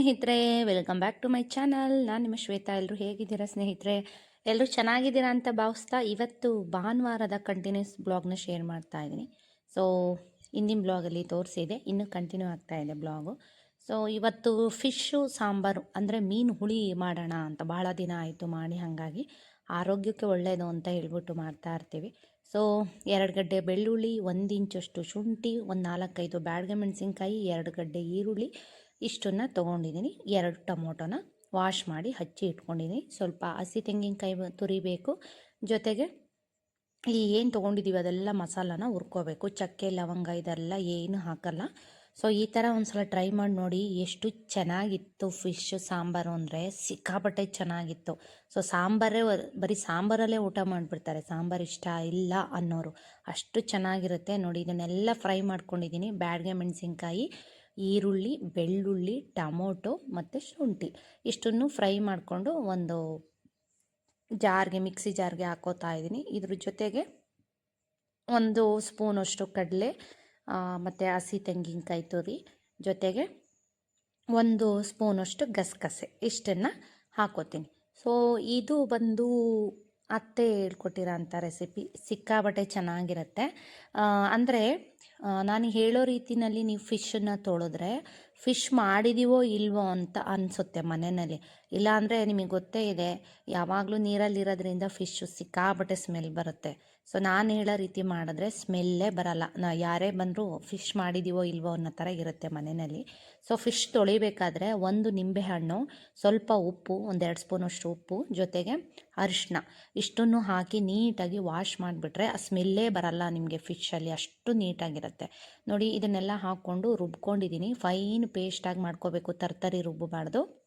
ಸ್ನೇಹಿತರೆ, welcome back to my channel. ನಾನು ನಿಮ್ಮ ಶ್ವೇತಾ. ಎಲ್ಲರೂ ಹೇಗಿದ್ದೀರಾ ಸ್ನೇಹಿತರೆ? ಎಲ್ಲರೂ ಚೆನ್ನಾಗಿದ್ದೀರಾ ಅಂತ ಭಾವಿಸ್ತಾ ಇವತ್ತು ಭಾನುವಾರದ ಕಂಟಿನ್ಯೂಸ್ ಬ್ಲಾಗ್ನ ಶೇರ್ ಮಾಡ್ತಾ ಇದ್ದೀನಿ. ಸೊ ಹಿಂದಿನ ಬ್ಲಾಗಲ್ಲಿ ತೋರಿಸಿದೆ. ಇನ್ನೂ ಕಂಟಿನ್ಯೂ ಆಗ್ತಾ ಇದೆ ಬ್ಲಾಗು ಸೊ ಇವತ್ತು ಫಿಶ್ಶು ಸಾಂಬಾರು ಅಂದರೆ ಮೀನು ಹುಳಿ ಮಾಡೋಣ ಅಂತ ಭಾಳ ದಿನ ಆಯಿತು ಮಾಡಿ ಹಾಗಾಗಿ ಆರೋಗ್ಯಕ್ಕೆ ಒಳ್ಳೆಯದು ಅಂತ ಹೇಳ್ಬಿಟ್ಟು ಮಾಡ್ತಾ ಇರ್ತೀವಿ. ಸೊ ಎರಡು ಗಡ್ಡೆ ಬೆಳ್ಳುಳ್ಳಿ, ಒಂದು ಇಂಚಷ್ಟು ಶುಂಠಿ, ಒಂದು ನಾಲ್ಕೈದು ಬ್ಯಾಡ್ಗೆ ಮೆಣಸಿನ್ಕಾಯಿ, ಎರಡು ಗಡ್ಡೆ ಈರುಳ್ಳಿ ಇಷ್ಟನ್ನು ತೊಗೊಂಡಿದ್ದೀನಿ ಎರಡು ಟೊಮೊಟೊನ ವಾಶ್ ಮಾಡಿ ಹಚ್ಚಿ ಇಟ್ಕೊಂಡಿದ್ದೀನಿ ಸ್ವಲ್ಪ ಹಸಿ ತೆಂಗಿನಕಾಯಿ ತುರಿಬೇಕು. ಜೊತೆಗೆ ಈ ಏನು ತೊಗೊಂಡಿದ್ದೀವಿ ಅದೆಲ್ಲ ಮಸಾಲಾನ ಹುರ್ಕೋಬೇಕು. ಚಕ್ಕೆ, ಲವಂಗ ಇದೆಲ್ಲ ಏನು ಹಾಕಲ್ಲ. ಸೊ ಈ ಥರ ಒಂದ್ಸಲ ಟ್ರೈ ಮಾಡಿ ನೋಡಿ ಎಷ್ಟು ಚೆನ್ನಾಗಿತ್ತು ಫಿಶ್ ಸಾಂಬಾರು ಅಂದರೆ. ಸಿಕ್ಕಾಪಟ್ಟೆ ಚೆನ್ನಾಗಿತ್ತು. ಸೊ ಸಾಂಬಾರೇ ಬರೀ ಸಾಂಬಾರಲ್ಲೇ ಊಟ ಮಾಡಿಬಿಡ್ತಾರೆ. ಸಾಂಬಾರು ಇಷ್ಟ ಇಲ್ಲ ಅನ್ನೋರು. ಅಷ್ಟು ಚೆನ್ನಾಗಿರುತ್ತೆ ನೋಡಿ. ಇದನ್ನೆಲ್ಲ ಫ್ರೈ ಮಾಡ್ಕೊಂಡಿದ್ದೀನಿ ಬ್ಯಾಡ್ಗೆ ಮೆಣಸಿನ್ಕಾಯಿ. ಈರುಳ್ಳಿ, ಬೆಳ್ಳುಳ್ಳಿ, ಟಮೋಟೊ ಮತ್ತು ಶುಂಠಿ. ಇಷ್ಟನ್ನು ಫ್ರೈ ಮಾಡಿಕೊಂಡು ಒಂದು ಜಾರ್ಗೆ, ಮಿಕ್ಸಿ ಜಾರ್ಗೆ ಹಾಕೋತಾ ಇದ್ದೀನಿ. ಇದ್ರ ಜೊತೆಗೆ ಒಂದು ಸ್ಪೂನಷ್ಟು ಕಡಲೆ ಮತ್ತು ಹಸಿ ತೆಂಗಿನಕಾಯಿ ತುರಿ ಜೊತೆಗೆ ಒಂದು ಸ್ಪೂನಷ್ಟು ಗಸಗಸೆ. ಇಷ್ಟನ್ನು ಹಾಕೋತೀನಿ. ಸೊ ಇದು ಬಂದು ಅತ್ತೆ ಹೇಳ್ಕೊಟ್ಟಿರೋ ಅಂಥ ರೆಸಿಪಿ ಸಿಕ್ಕಾಬಟ್ಟೆ ಚೆನ್ನಾಗಿರುತ್ತೆ. ಅಂದರೆ ನಾನು ಹೇಳೋ ರೀತಿನಲ್ಲಿ ನೀವು ಫಿಶನ್ನು ತೊಳೆದ್ರೆ ಫಿಶ್ ಮಾಡಿದೀವೋ ಇಲ್ವೋ ಅಂತ ಅನಿಸುತ್ತೆ ಮನೆಯಲ್ಲಿ. ಇಲ್ಲಾಂದರೆ ನಿಮಗೆ ಗೊತ್ತೇ ಇದೆ, ಯಾವಾಗಲೂ ನೀರಲ್ಲಿರೋದ್ರಿಂದ ಫಿಶ್ಶು ಸಿಕ್ಕಾಬಟ್ಟೆ ಸ್ಮೆಲ್ ಬರುತ್ತೆ. ಸೊ ನಾನು ಹೇಳೋ ರೀತಿ ಮಾಡಿದ್ರೆ ಸ್ಮೆಲ್ಲೇ ಬರಲ್ಲ. ನಾ, ಯಾರೇ ಬಂದರೂ ಫಿಶ್ ಮಾಡಿದೀವೋ ಇಲ್ವೋ ಅನ್ನೋ ಥರ ಇರುತ್ತೆ ಮನೆಯಲ್ಲಿ. ಸೊ ಫಿಶ್ ತೊಳಿಬೇಕಾದ್ರೆ ಒಂದು ನಿಂಬೆಹಣ್ಣು, ಸ್ವಲ್ಪ ಉಪ್ಪು, ಒಂದೆರಡು ಸ್ಪೂನಷ್ಟು ಉಪ್ಪು, ಜೊತೆಗೆ ಅರಿಶಿನ ಇಷ್ಟನ್ನು ಹಾಕಿ ನೀಟಾಗಿ ವಾಶ್ ಮಾಡಿಬಿಟ್ರೆ ಆ ಸ್ಮೆಲ್ಲೇ ಬರಲ್ಲ ನಿಮಗೆ ಫಿಶಲ್ಲಿ ಅಷ್ಟು ನೀಟಾಗಿರುತ್ತೆ. ನೋಡಿ, ಇದನ್ನೆಲ್ಲ ಹಾಕ್ಕೊಂಡು ರುಬ್ಕೊಂಡಿದ್ದೀನಿ. ಫೈನ್ ಪೇಸ್ಟಾಗಿ ಮಾಡ್ಕೋಬೇಕು. ತರ್ತರಿ ರುಬ್ಬಬಾರ್ದು.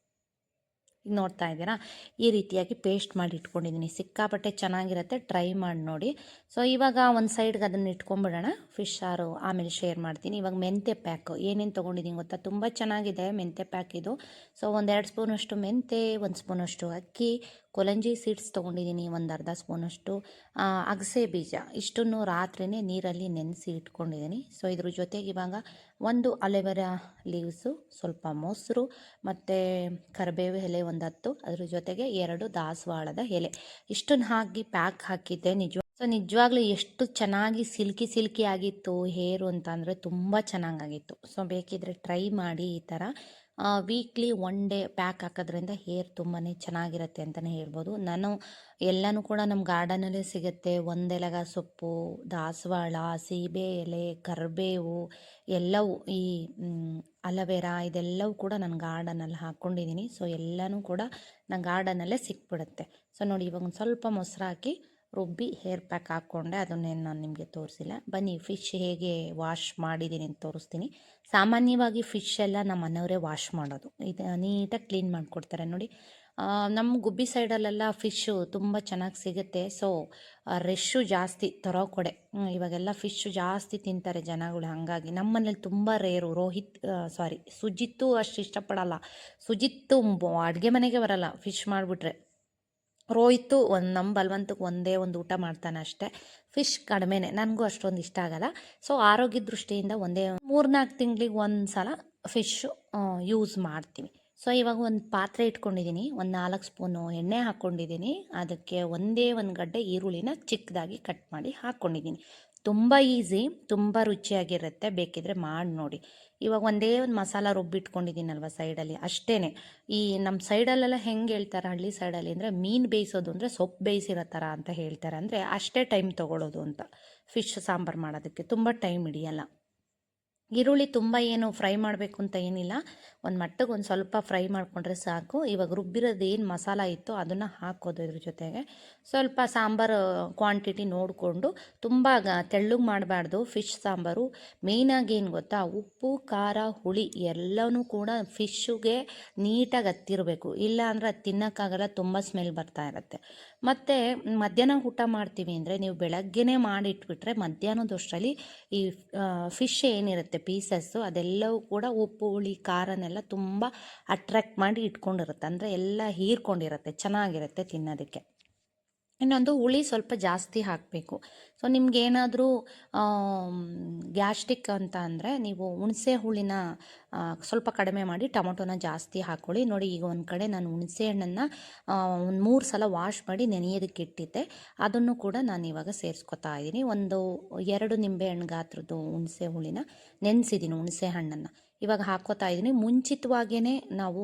ಈಗ ನೋಡ್ತಾ ಇದ್ದೀರಾ? ಈ ರೀತಿಯಾಗಿ ಪೇಸ್ಟ್ ಮಾಡಿ ಇಟ್ಕೊಂಡಿದ್ದೀನಿ. ಸಿಕ್ಕಾಪಟ್ಟೆ ಚೆನ್ನಾಗಿರುತ್ತೆ. ಟ್ರೈ ಮಾಡಿ ನೋಡಿ. ಸೊ ಇವಾಗ ಒಂದು ಸೈಡ್ಗೆ ಅದನ್ನು ಇಟ್ಕೊಂಬಿಡೋಣ ಫಿಶ್ ಸಾರು ಆಮೇಲೆ ಶೇರ್ ಮಾಡ್ತೀನಿ. ಇವಾಗ ಮೆಂತೆ ಪ್ಯಾಕು ಏನೇನು ತೊಗೊಂಡಿದ್ದೀನಿ ಗೊತ್ತಾ? ತುಂಬ ಚೆನ್ನಾಗಿದೆ ಮೆಂತೆ ಪ್ಯಾಕ್ ಇದು. ಸೊ ಒಂದೆರಡು ಸ್ಪೂನಷ್ಟು ಮೆಂತೆ ಒಂದು ಸ್ಪೂನಷ್ಟು ಅಕ್ಕಿ ಕೊಲಂಜಿ ಸೀಡ್ಸ್ ತೊಗೊಂಡಿದ್ದೀನಿ ಒಂದು ಅರ್ಧ ಸ್ಪೂನಷ್ಟು. ಅಗಸೆ ಬೀಜ. ಇಷ್ಟನ್ನು ರಾತ್ರಿನೇ ನೀರಲ್ಲಿ ನೆನೆಸಿ ಇಟ್ಕೊಂಡಿದ್ದೀನಿ. ಸೊ ಇದ್ರ ಜೊತೆಗೆ ಇವಾಗ ಒಂದು ಅಲೆವೆರಾ ಲೀವ್ಸು, ಸ್ವಲ್ಪ ಮೊಸರು ಮತ್ತು ಕರಿಬೇವು ಎಲೆ ಒಂದು ಹತ್ತು, ಅದ್ರ ಜೊತೆಗೆ ಎರಡು ದಾಸವಾಳದ ಎಲೆ. ಇಷ್ಟನ್ನು ಹಾಕಿ, ಪ್ಯಾಕ್ ಹಾಕಿದ್ದೆ ನಿಜ. ಸೊ ನಿಜವಾಗ್ಲೂ ಎಷ್ಟು ಚೆನ್ನಾಗಿ ಸಿಲ್ಕಿ ಸಿಲ್ಕಿ ಆಗಿತ್ತು ಹೇರು ಅಂತ ಅಂದರೆ ತುಂಬ ಚೆನ್ನಾಗಾಗಿತ್ತು. ಸೊ ಬೇಕಿದ್ರೆ ಟ್ರೈ ಮಾಡಿ ಈ ಥರ ವೀಕ್ಲಿ ಒನ್ ಡೇ ಪ್ಯಾಕ್ ಹಾಕೋದ್ರಿಂದ ಹೇರ್ ತುಂಬಾ ಚೆನ್ನಾಗಿರುತ್ತೆ ಅಂತಲೇ ಹೇಳ್ಬೋದು. ನಾನು ಎಲ್ಲನೂ ಕೂಡ ನಮ್ಮ ಗಾರ್ಡನಲ್ಲೇ ಸಿಗುತ್ತೆ. ಒಂದೆಲಗ ಸೊಪ್ಪು, ದಾಸವಾಳ, ಸೀಬೆ ಎಲೆ, ಕರಿಬೇವು ಎಲ್ಲವೂ ಈ ಅಲವೆರಾ ಇದೆಲ್ಲವೂ ಕೂಡ ನಾನು ಗಾರ್ಡನಲ್ಲಿ ಹಾಕ್ಕೊಂಡಿದ್ದೀನಿ ಸೊ ಎಲ್ಲನೂ ಕೂಡ ನನ್ನ ಗಾರ್ಡನಲ್ಲೇ ಸಿಕ್ಬಿಡುತ್ತೆ. ಸೊ ನೋಡಿ ಇವಾಗ ಒಂದು ಸ್ವಲ್ಪ ಮೊಸರು ಹಾಕಿ ರುಬ್ಬಿ ಹೇರ್ ಪ್ಯಾಕ್ ಹಾಕ್ಕೊಂಡೆ ಅದನ್ನೇನು ನಾನು ನಿಮಗೆ ತೋರಿಸಿಲ್ಲ. ಬನ್ನಿ ಫಿಶ್ ಹೇಗೆ ವಾಶ್ ಮಾಡಿದ್ದೀನಿ ಅಂತ ತೋರಿಸ್ತೀನಿ. ಸಾಮಾನ್ಯವಾಗಿ ಫಿಶ್ ಎಲ್ಲ ನಮ್ಮ ಮನೆಯವರೇ ವಾಶ್ ಮಾಡೋದು. ಇದು, ನೀಟಾಗಿ ಕ್ಲೀನ್ ಮಾಡಿಕೊಡ್ತಾರೆ. ನೋಡಿ ನಮ್ಮ ಗುಬ್ಬಿ ಸೈಡಲ್ಲೆಲ್ಲ ಫಿಶ್ಶು ತುಂಬ ಚೆನ್ನಾಗಿ ಸಿಗುತ್ತೆ. ಸೊ ರೆಶ್ಶು ಜಾಸ್ತಿ, ತರೋ ಕೊಡೆ. ಇವಾಗೆಲ್ಲ ಫಿಶ್ಶು ಜಾಸ್ತಿ ತಿಂತಾರೆ ಜನಗಳು. ಹಾಗಾಗಿ ನಮ್ಮ ಮನೇಲಿ ತುಂಬ ರೇರು ರೋಹಿತ್ ಸಾರಿ ಸುಜಿತ್ತು ಅಷ್ಟು ಇಷ್ಟಪಡಲ್ಲ. ಸುಜಿತ್ತು, ಅಡುಗೆ ಮನೆಗೆ ಬರಲ್ಲ. ಫಿಶ್ ಮಾಡಿಬಿಟ್ರೆ. ರೋಹಿತ್ತು ಒಂದು ನಮ್ಮ ಬಲವಂತಕ್ಕೆ ಒಂದೇ ಒಂದು ಊಟ ಮಾಡ್ತಾನೆ ಅಷ್ಟೇ. ಫಿಶ್ ಕಡಿಮೆನೆ. ನನಗೂ ಅಷ್ಟೊಂದು ಇಷ್ಟ ಆಗಲ್ಲ. ಸೊ ಆರೋಗ್ಯ ದೃಷ್ಟಿಯಿಂದ ಒಂದೇ ಮೂರ್ನಾಲ್ಕು ತಿಂಗಳಿಗೆ ಒಂದು ಸಲ ಫಿಶ್ಶು ಯೂಸ್ ಮಾಡ್ತೀವಿ ಸೊ ಇವಾಗ ಒಂದು ಪಾತ್ರೆ ಇಟ್ಕೊಂಡಿದ್ದೀನಿ ಒಂದು ನಾಲ್ಕು ಸ್ಪೂನು ಎಣ್ಣೆ ಹಾಕ್ಕೊಂಡಿದ್ದೀನಿ ಅದಕ್ಕೆ ಒಂದೇ ಒಂದು ಗಡ್ಡೆ ಈರುಳ್ಳಿನ ಚಿಕ್ಕದಾಗಿ ಕಟ್ ಮಾಡಿ ಹಾಕ್ಕೊಂಡಿದ್ದೀನಿ ತುಂಬ ಈಸಿ ತುಂಬ ರುಚಿಯಾಗಿರುತ್ತೆ. ಬೇಕಿದ್ರೆ ಮಾಡಿ ನೋಡಿ. ಇವಾಗ ಒಂದೇ ಒಂದು ಮಸಾಲ ರುಬ್ಬಿಟ್ಕೊಂಡಿದ್ದೀನಲ್ವ ಸೈಡಲ್ಲಿ ಅಷ್ಟೇ ಈ ನಮ್ಮ ಸೈಡಲ್ಲೆಲ್ಲ ಹೆಂಗೆ ಹೇಳ್ತಾರೆ ಹಳ್ಳಿ ಸೈಡಲ್ಲಿ ಅಂದರೆ ಮೀನು ಬೇಯಿಸೋದು ಅಂದರೆ ಸೊಪ್ಪು ಬೇಯಿಸಿರೋ ಥರ ಅಂತ ಹೇಳ್ತಾರೆ. ಅಂದರೆ ಅಷ್ಟೇ ಟೈಮ್ ತೊಗೊಳ್ಳೋದು ಅಂತ. ಫಿಶ್ ಸಾಂಬಾರು ಮಾಡೋದಕ್ಕೆ ತುಂಬ ಟೈಮ್ ಹಿಡಿಯಲ್ಲ. ಈರುಳ್ಳಿ ತುಂಬ ಏನು ಫ್ರೈ ಮಾಡಬೇಕು ಅಂತ ಏನಿಲ್ಲ. ಒಂದು ಮಟ್ಟಿಗೆ ಒಂದು ಸ್ವಲ್ಪ ಫ್ರೈ ಮಾಡಿಕೊಂಡ್ರೆ ಸಾಕು. ಇವಾಗ ರುಬ್ಬಿರೋದು ಏನು ಮಸಾಲ ಇತ್ತು ಅದನ್ನು ಹಾಕೋದು ಇದ್ರ ಜೊತೆಗೆ. ಸ್ವಲ್ಪ ಸಾಂಬಾರು, ಕ್ವಾಂಟಿಟಿ ನೋಡಿಕೊಂಡು ತುಂಬ ತೆಳ್ಳಗೆ ಮಾಡಬಾರ್ದು. ಫಿಶ್ ಸಾಂಬಾರು. ಮೇಯ್ನಾಗಿ ಏನು ಗೊತ್ತಾ? ಉಪ್ಪು, ಖಾರ, ಹುಳಿ ಎಲ್ಲನೂ ಕೂಡ ಫಿಶ್ಶುಗೆ ನೀಟಾಗಿ ಹತ್ತಿರಬೇಕು. ಇಲ್ಲ ಅಂದರೆ ಅದು ತಿನ್ನೋಕ್ಕಾಗಲ್ಲ, ತುಂಬ ಸ್ಮೆಲ್ ಬರ್ತಾ ಇರುತ್ತೆ. ಮತ್ತು ಮಧ್ಯಾಹ್ನ ಊಟ ಮಾಡ್ತೀವಿ ಅಂದರೆ ನೀವು ಬೆಳಗ್ಗೆನೇ ಮಾಡಿಟ್ಬಿಟ್ರೆ ಮಧ್ಯಾಹ್ನದಷ್ಟರಲ್ಲಿ ಈ ಫಿಶ್ ಏನಿರುತ್ತೆ? ಪೀಸಸ್ಸು ಅದೆಲ್ಲವೂ ಕೂಡ ಉಪ್ಪು, ಹುಳಿ, ಖಾರನೆಲ್ಲ ತುಂಬ ಅಟ್ರ್ಯಾಕ್ಟ್ ಮಾಡಿ ಇಟ್ಕೊಂಡಿರುತ್ತೆ. ಅಂದರೆ ಎಲ್ಲ ಹೀರ್ಕೊಂಡಿರುತ್ತೆ, ಚೆನ್ನಾಗಿರುತ್ತೆ ತಿನ್ನೋದಕ್ಕೆ. ಇನ್ನೊಂದು ಹುಳಿ ಸ್ವಲ್ಪ ಜಾಸ್ತಿ ಹಾಕಬೇಕು. ಸೊ ನಿಮ್ಗೇನಾದರೂ ಗ್ಯಾಸ್ಟ್ರಿಕ್ ಅಂತ ಅಂದರೆ ನೀವು ಹುಣಸೆ ಹುಳಿನ ಸ್ವಲ್ಪ ಕಡಿಮೆ ಮಾಡಿ ಟೊಮೊಟೊನ ಜಾಸ್ತಿ ಹಾಕ್ಕೊಳ್ಳಿ ನೋಡಿ, ಈಗ ಒಂದು ಕಡೆ ನಾನು ಹುಣಸೆ ಹಣ್ಣನ್ನು ಒಂದು ಮೂರು ಸಲ ವಾಶ್ ಮಾಡಿ ನೆನೆಯೋದಕ್ಕೆ ಇಟ್ಟಿದ್ದೆ. ಅದನ್ನು ಕೂಡ ನಾನು ಇವಾಗ ಸೇರಿಸ್ಕೊತಾ ಇದ್ದೀನಿ. ಒಂದು ಎರಡು ನಿಂಬೆ ಹಣ್ಣು ಗಾತ್ರದ್ದು ಹುಣಸೆ ಹುಳಿನ ನೆನೆಸಿದ್ದೀನಿ, ಹುಣಸೆ ಹಣ್ಣನ್ನು. ಇವಾಗ ಹಾಕ್ಕೋತಾ ಇದ್ದೀನಿ. ಮುಂಚಿತವಾಗಿಯೇ ನಾವು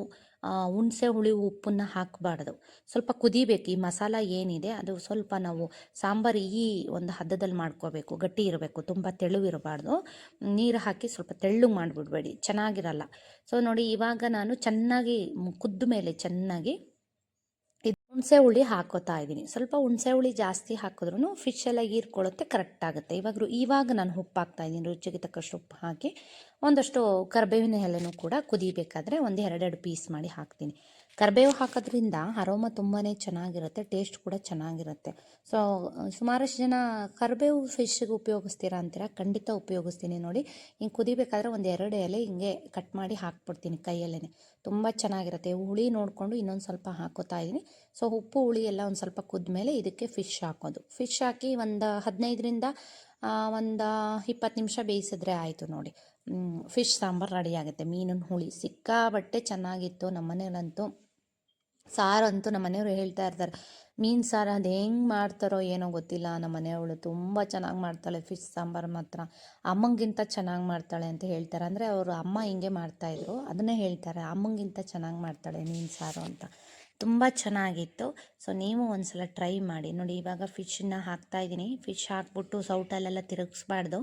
ಹುಣಸೆ ಹುಳಿ ಉಪ್ಪನ್ನು ಹಾಕಬಾರ್ದು. ಸ್ವಲ್ಪ ಕುದಿಬೇಕು, ಈ ಮಸಾಲ ಏನಿದೆ ಅದು ಸ್ವಲ್ಪ ನಾವು ಸಾಂಬಾರು ಈ ಒಂದು ಹದ್ದದಲ್ಲಿ ಮಾಡ್ಕೋಬೇಕು, ಗಟ್ಟಿ ಇರಬೇಕು, ತುಂಬ ತೆಳುವಿರಬಾರ್ದು ನೀರು ಹಾಕಿ ಸ್ವಲ್ಪ ತೆಳ್ಳು ಮಾಡಿಬಿಡ್ಬೇಡಿ, ಚೆನ್ನಾಗಿರಲ್ಲ. ಸೊ ನೋಡಿ ಇವಾಗ ನಾನು ಚೆನ್ನಾಗಿ ಕುದ್ದ ಮೇಲೆ ಚೆನ್ನಾಗಿ ಇದು ಹುಣಸೆ ಹುಳಿ ಹಾಕೋತಾ ಇದ್ದೀನಿ. ಸ್ವಲ್ಪ ಹುಣಸೆ ಹುಳಿ ಜಾಸ್ತಿ ಹಾಕಿದ್ರೂ ಫಿಶ್ ಎಲ್ಲ ಹೀರ್ಕೊಳ್ಳುತ್ತೆ ಕರೆಕ್ಟ್ ಆಗುತ್ತೆ. ಇವಾಗ ಇವಾಗ ನಾನು ಉಪ್ಪು ಹಾಕ್ತಾ ಇದ್ದೀನಿ, ರುಚಿಗೆ ತಕ್ಕಷ್ಟು ಉಪ್ಪು ಹಾಕಿ. ಒಂದಷ್ಟು ಕರ್ಬೇವಿನ ಎಲೆನೂ ಕೂಡ ಕುದಿಬೇಕಾದ್ರೆ ಒಂದು ಎರಡೆರಡು ಪೀಸ್ ಮಾಡಿ ಹಾಕ್ತೀನಿ. ಕರಿಬೇವು ಹಾಕೋದ್ರಿಂದ ಅರೋಮ ತುಂಬಾ ಚೆನ್ನಾಗಿರುತ್ತೆ ಟೇಸ್ಟ್ ಕೂಡ ಚೆನ್ನಾಗಿರುತ್ತೆ. ಸೊ ಸುಮಾರಷ್ಟು ಜನ ಕರಿಬೇವು ಫಿಶ್ಗೆ ಉಪಯೋಗಿಸ್ತೀರಾ ಅಂತೀರ, ಖಂಡಿತ ಉಪಯೋಗಿಸ್ತೀನಿ ನೋಡಿ. ಹಿಂಗೆ ಕುದಿಬೇಕಾದ್ರೆ ಒಂದು ಎರಡು ಎಲೆ ಹಿಂಗೆ ಕಟ್ ಮಾಡಿ ಹಾಕ್ಬಿಡ್ತೀನಿ ಕೈಯಲ್ಲೇ ತುಂಬ ಚೆನ್ನಾಗಿರುತ್ತೆ. ಹುಳಿ ನೋಡಿಕೊಂಡು ಇನ್ನೊಂದು ಸ್ವಲ್ಪ ಹಾಕೋತಾ ಇದ್ದೀನಿ. ಸೊ ಉಪ್ಪು, ಹುಳಿ ಎಲ್ಲ ಒಂದು ಸ್ವಲ್ಪ ಕುದ್ಮೇಲೆ ಇದಕ್ಕೆ ಫಿಶ್ ಹಾಕೋದು. ಫಿಶ್ ಹಾಕಿ ಒಂದು ಹದಿನೈದರಿಂದ ಒಂದು ಇಪ್ಪತ್ತು ನಿಮಿಷ ಬೇಯಿಸಿದ್ರೆ ಆಯಿತು ನೋಡಿ. ಫಿಶ್ ಸಾಂಬಾರು ರೆಡಿ ಆಗುತ್ತೆ. ಮೀನಿನ ಹುಳಿ. ಸಿಕ್ಕಾಬಟ್ಟೆ ಚೆನ್ನಾಗಿತ್ತು ನಮ್ಮ ಮನೇಲಂತೂ ಸಾರಂತೂ ನಮ್ಮ ಮನೆಯವರು ಹೇಳ್ತಾ ಇರ್ತಾರೆ, ಮೀನು ಸಾರು ಅದು ಹೆಂಗೆ ಮಾಡ್ತಾರೋ ಏನೋ ಗೊತ್ತಿಲ್ಲ ನಮ್ಮ ಮನೆಯವಳು ತುಂಬ ಚೆನ್ನಾಗಿ ಮಾಡ್ತಾಳೆ ಫಿಶ್ ಸಾಂಬಾರು ಮಾತ್ರ. ಅಮ್ಮಂಗಿಂತ ಚೆನ್ನಾಗಿ ಮಾಡ್ತಾಳೆ ಅಂತ ಹೇಳ್ತಾರೆ. ಅಂದರೆ ಅವರು ಅಮ್ಮ ಹಿಂಗೆ ಮಾಡ್ತಾಯಿದ್ರು ಅದನ್ನೇ ಹೇಳ್ತಾರೆ, ಅಮ್ಮಂಗಿಂತ ಚೆನ್ನಾಗಿ ಮಾಡ್ತಾಳೆ ಮೀನು ಸಾರು ಅಂತ. ತುಂಬ ಚೆನ್ನಾಗಿತ್ತು. ಸೊ ನೀವು ಒಂದ್ಸಲ ಟ್ರೈ ಮಾಡಿ. ನೋಡಿ, ಇವಾಗ ಫಿಶನ್ನ ಹಾಕ್ತಾ ಇದ್ದೀನಿ. ಫಿಶ್ ಹಾಕ್ಬಿಟ್ಟು ಸೌಟಲ್ಲೆಲ್ಲ ತಿರುಗಿಸ್ಬಾರ್ದು.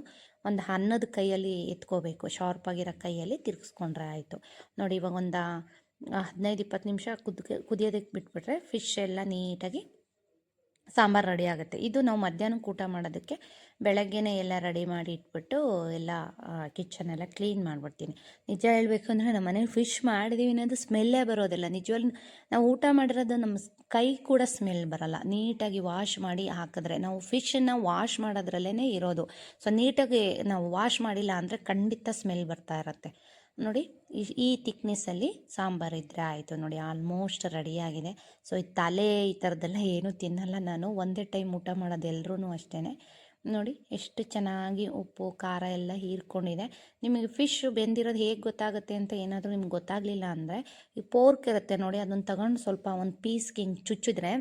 ಒಂದು ಅನ್ನದ ಕೈಯಲ್ಲಿ ಎತ್ಕೋಬೇಕು ಶಾರ್ಪಾಗಿರೋ ಕೈಯಲ್ಲಿ ತಿರುಗಿಸ್ಕೊಂಡ್ರೆ ಆಯಿತು. ನೋಡಿ, ಇವಾಗ ಒಂದು ಹದಿನೈದು ಇಪ್ಪತ್ತು ನಿಮಿಷ ಕುದ್ ಕುದಿಯೋದಕ್ಕೆ ಬಿಟ್ಬಿಟ್ರೆ ಫಿಶ್ ಎಲ್ಲ ನೀಟಾಗಿ ಸಾಂಬಾರು ರೆಡಿ ಆಗುತ್ತೆ. ಇದು ನಾವು ಮಧ್ಯಾಹ್ನಕ್ಕೆ ಊಟ ಮಾಡೋದಕ್ಕೆ ಬೆಳಗ್ಗೆನೇ ಎಲ್ಲ ರೆಡಿ ಮಾಡಿ ಇಟ್ಬಿಟ್ಟು ಎಲ್ಲ ಕಿಚನ್ ಎಲ್ಲ ಕ್ಲೀನ್ ಮಾಡಿಬಿಡ್ತೀನಿ. ನಿಜ ಹೇಳಬೇಕು ಅಂದರೆ ನಮ್ಮ ಮನೇಲಿ ಫಿಶ್ ಮಾಡಿದೀವಿ ಅನ್ನೋದು ಸ್ಮೆಲ್ಲೇ ಬರೋದಿಲ್ಲ. ನಿಜವಾಗ್ಲೂ ನಾವು ಊಟ ಮಾಡಿರೋದು ನಮ್ಮ ಕೈ ಕೂಡ ಸ್ಮೆಲ್ ಬರಲ್ಲ. ನೀಟಾಗಿ ವಾಶ್ ಮಾಡಿ ಹಾಕಿದ್ರೆ, ನಾವು ಫಿಶನ್ನು ವಾಶ್ ಮಾಡೋದ್ರಲ್ಲೇ ಇರೋದು. ಸೊ ನೀಟಾಗಿ ನಾವು ವಾಶ್ ಮಾಡಿಲ್ಲ ಅಂದರೆ ಖಂಡಿತ ಸ್ಮೆಲ್ ಬರ್ತಾ ಇರುತ್ತೆ. ನೋಡಿ, ಈ- ತಿಕ್ನೆಸ್ಸಲ್ಲಿ ಸಾಂಬಾರು ಇದ್ದರೆ ಆಯಿತು ನೋಡಿ ಆಲ್ಮೋಸ್ಟ್ ರೆಡಿಯಾಗಿದೆ ಸೊ ಈ ತಲೆ ಈ ಥರದ್ದೆಲ್ಲ ಏನೂ ತಿನ್ನಲ್ಲ ನಾನು. ಒಂದೇ ಟೈಮ್ ಊಟ ಮಾಡೋದು ಎಲ್ಲರೂ ಅಷ್ಟೇ ನೋಡಿ, ಎಷ್ಟು ಚೆನ್ನಾಗಿ ಉಪ್ಪು, ಖಾರ ಎಲ್ಲ ಹೀರ್ಕೊಂಡಿದೆ. ನಿಮಗೆ ಫಿಶ್ ಬೆಂದಿರೋದು ಹೇಗೆ ಗೊತ್ತಾಗುತ್ತೆ ಅಂತ ಏನಾದರೂ ನಿಮ್ಗೆ ಗೊತ್ತಾಗಲಿಲ್ಲ ಅಂದರೆ, ಈ ಪೋರ್ಕ್ ಇರುತ್ತೆ ನೋಡಿ, ಅದನ್ನು ತಗೊಂಡು ಸ್ವಲ್ಪ ಒಂದು ಪೀಸ್ಗೆ ಹಿಂಗೆ ಚುಚ್ಚಿದ್ರೆ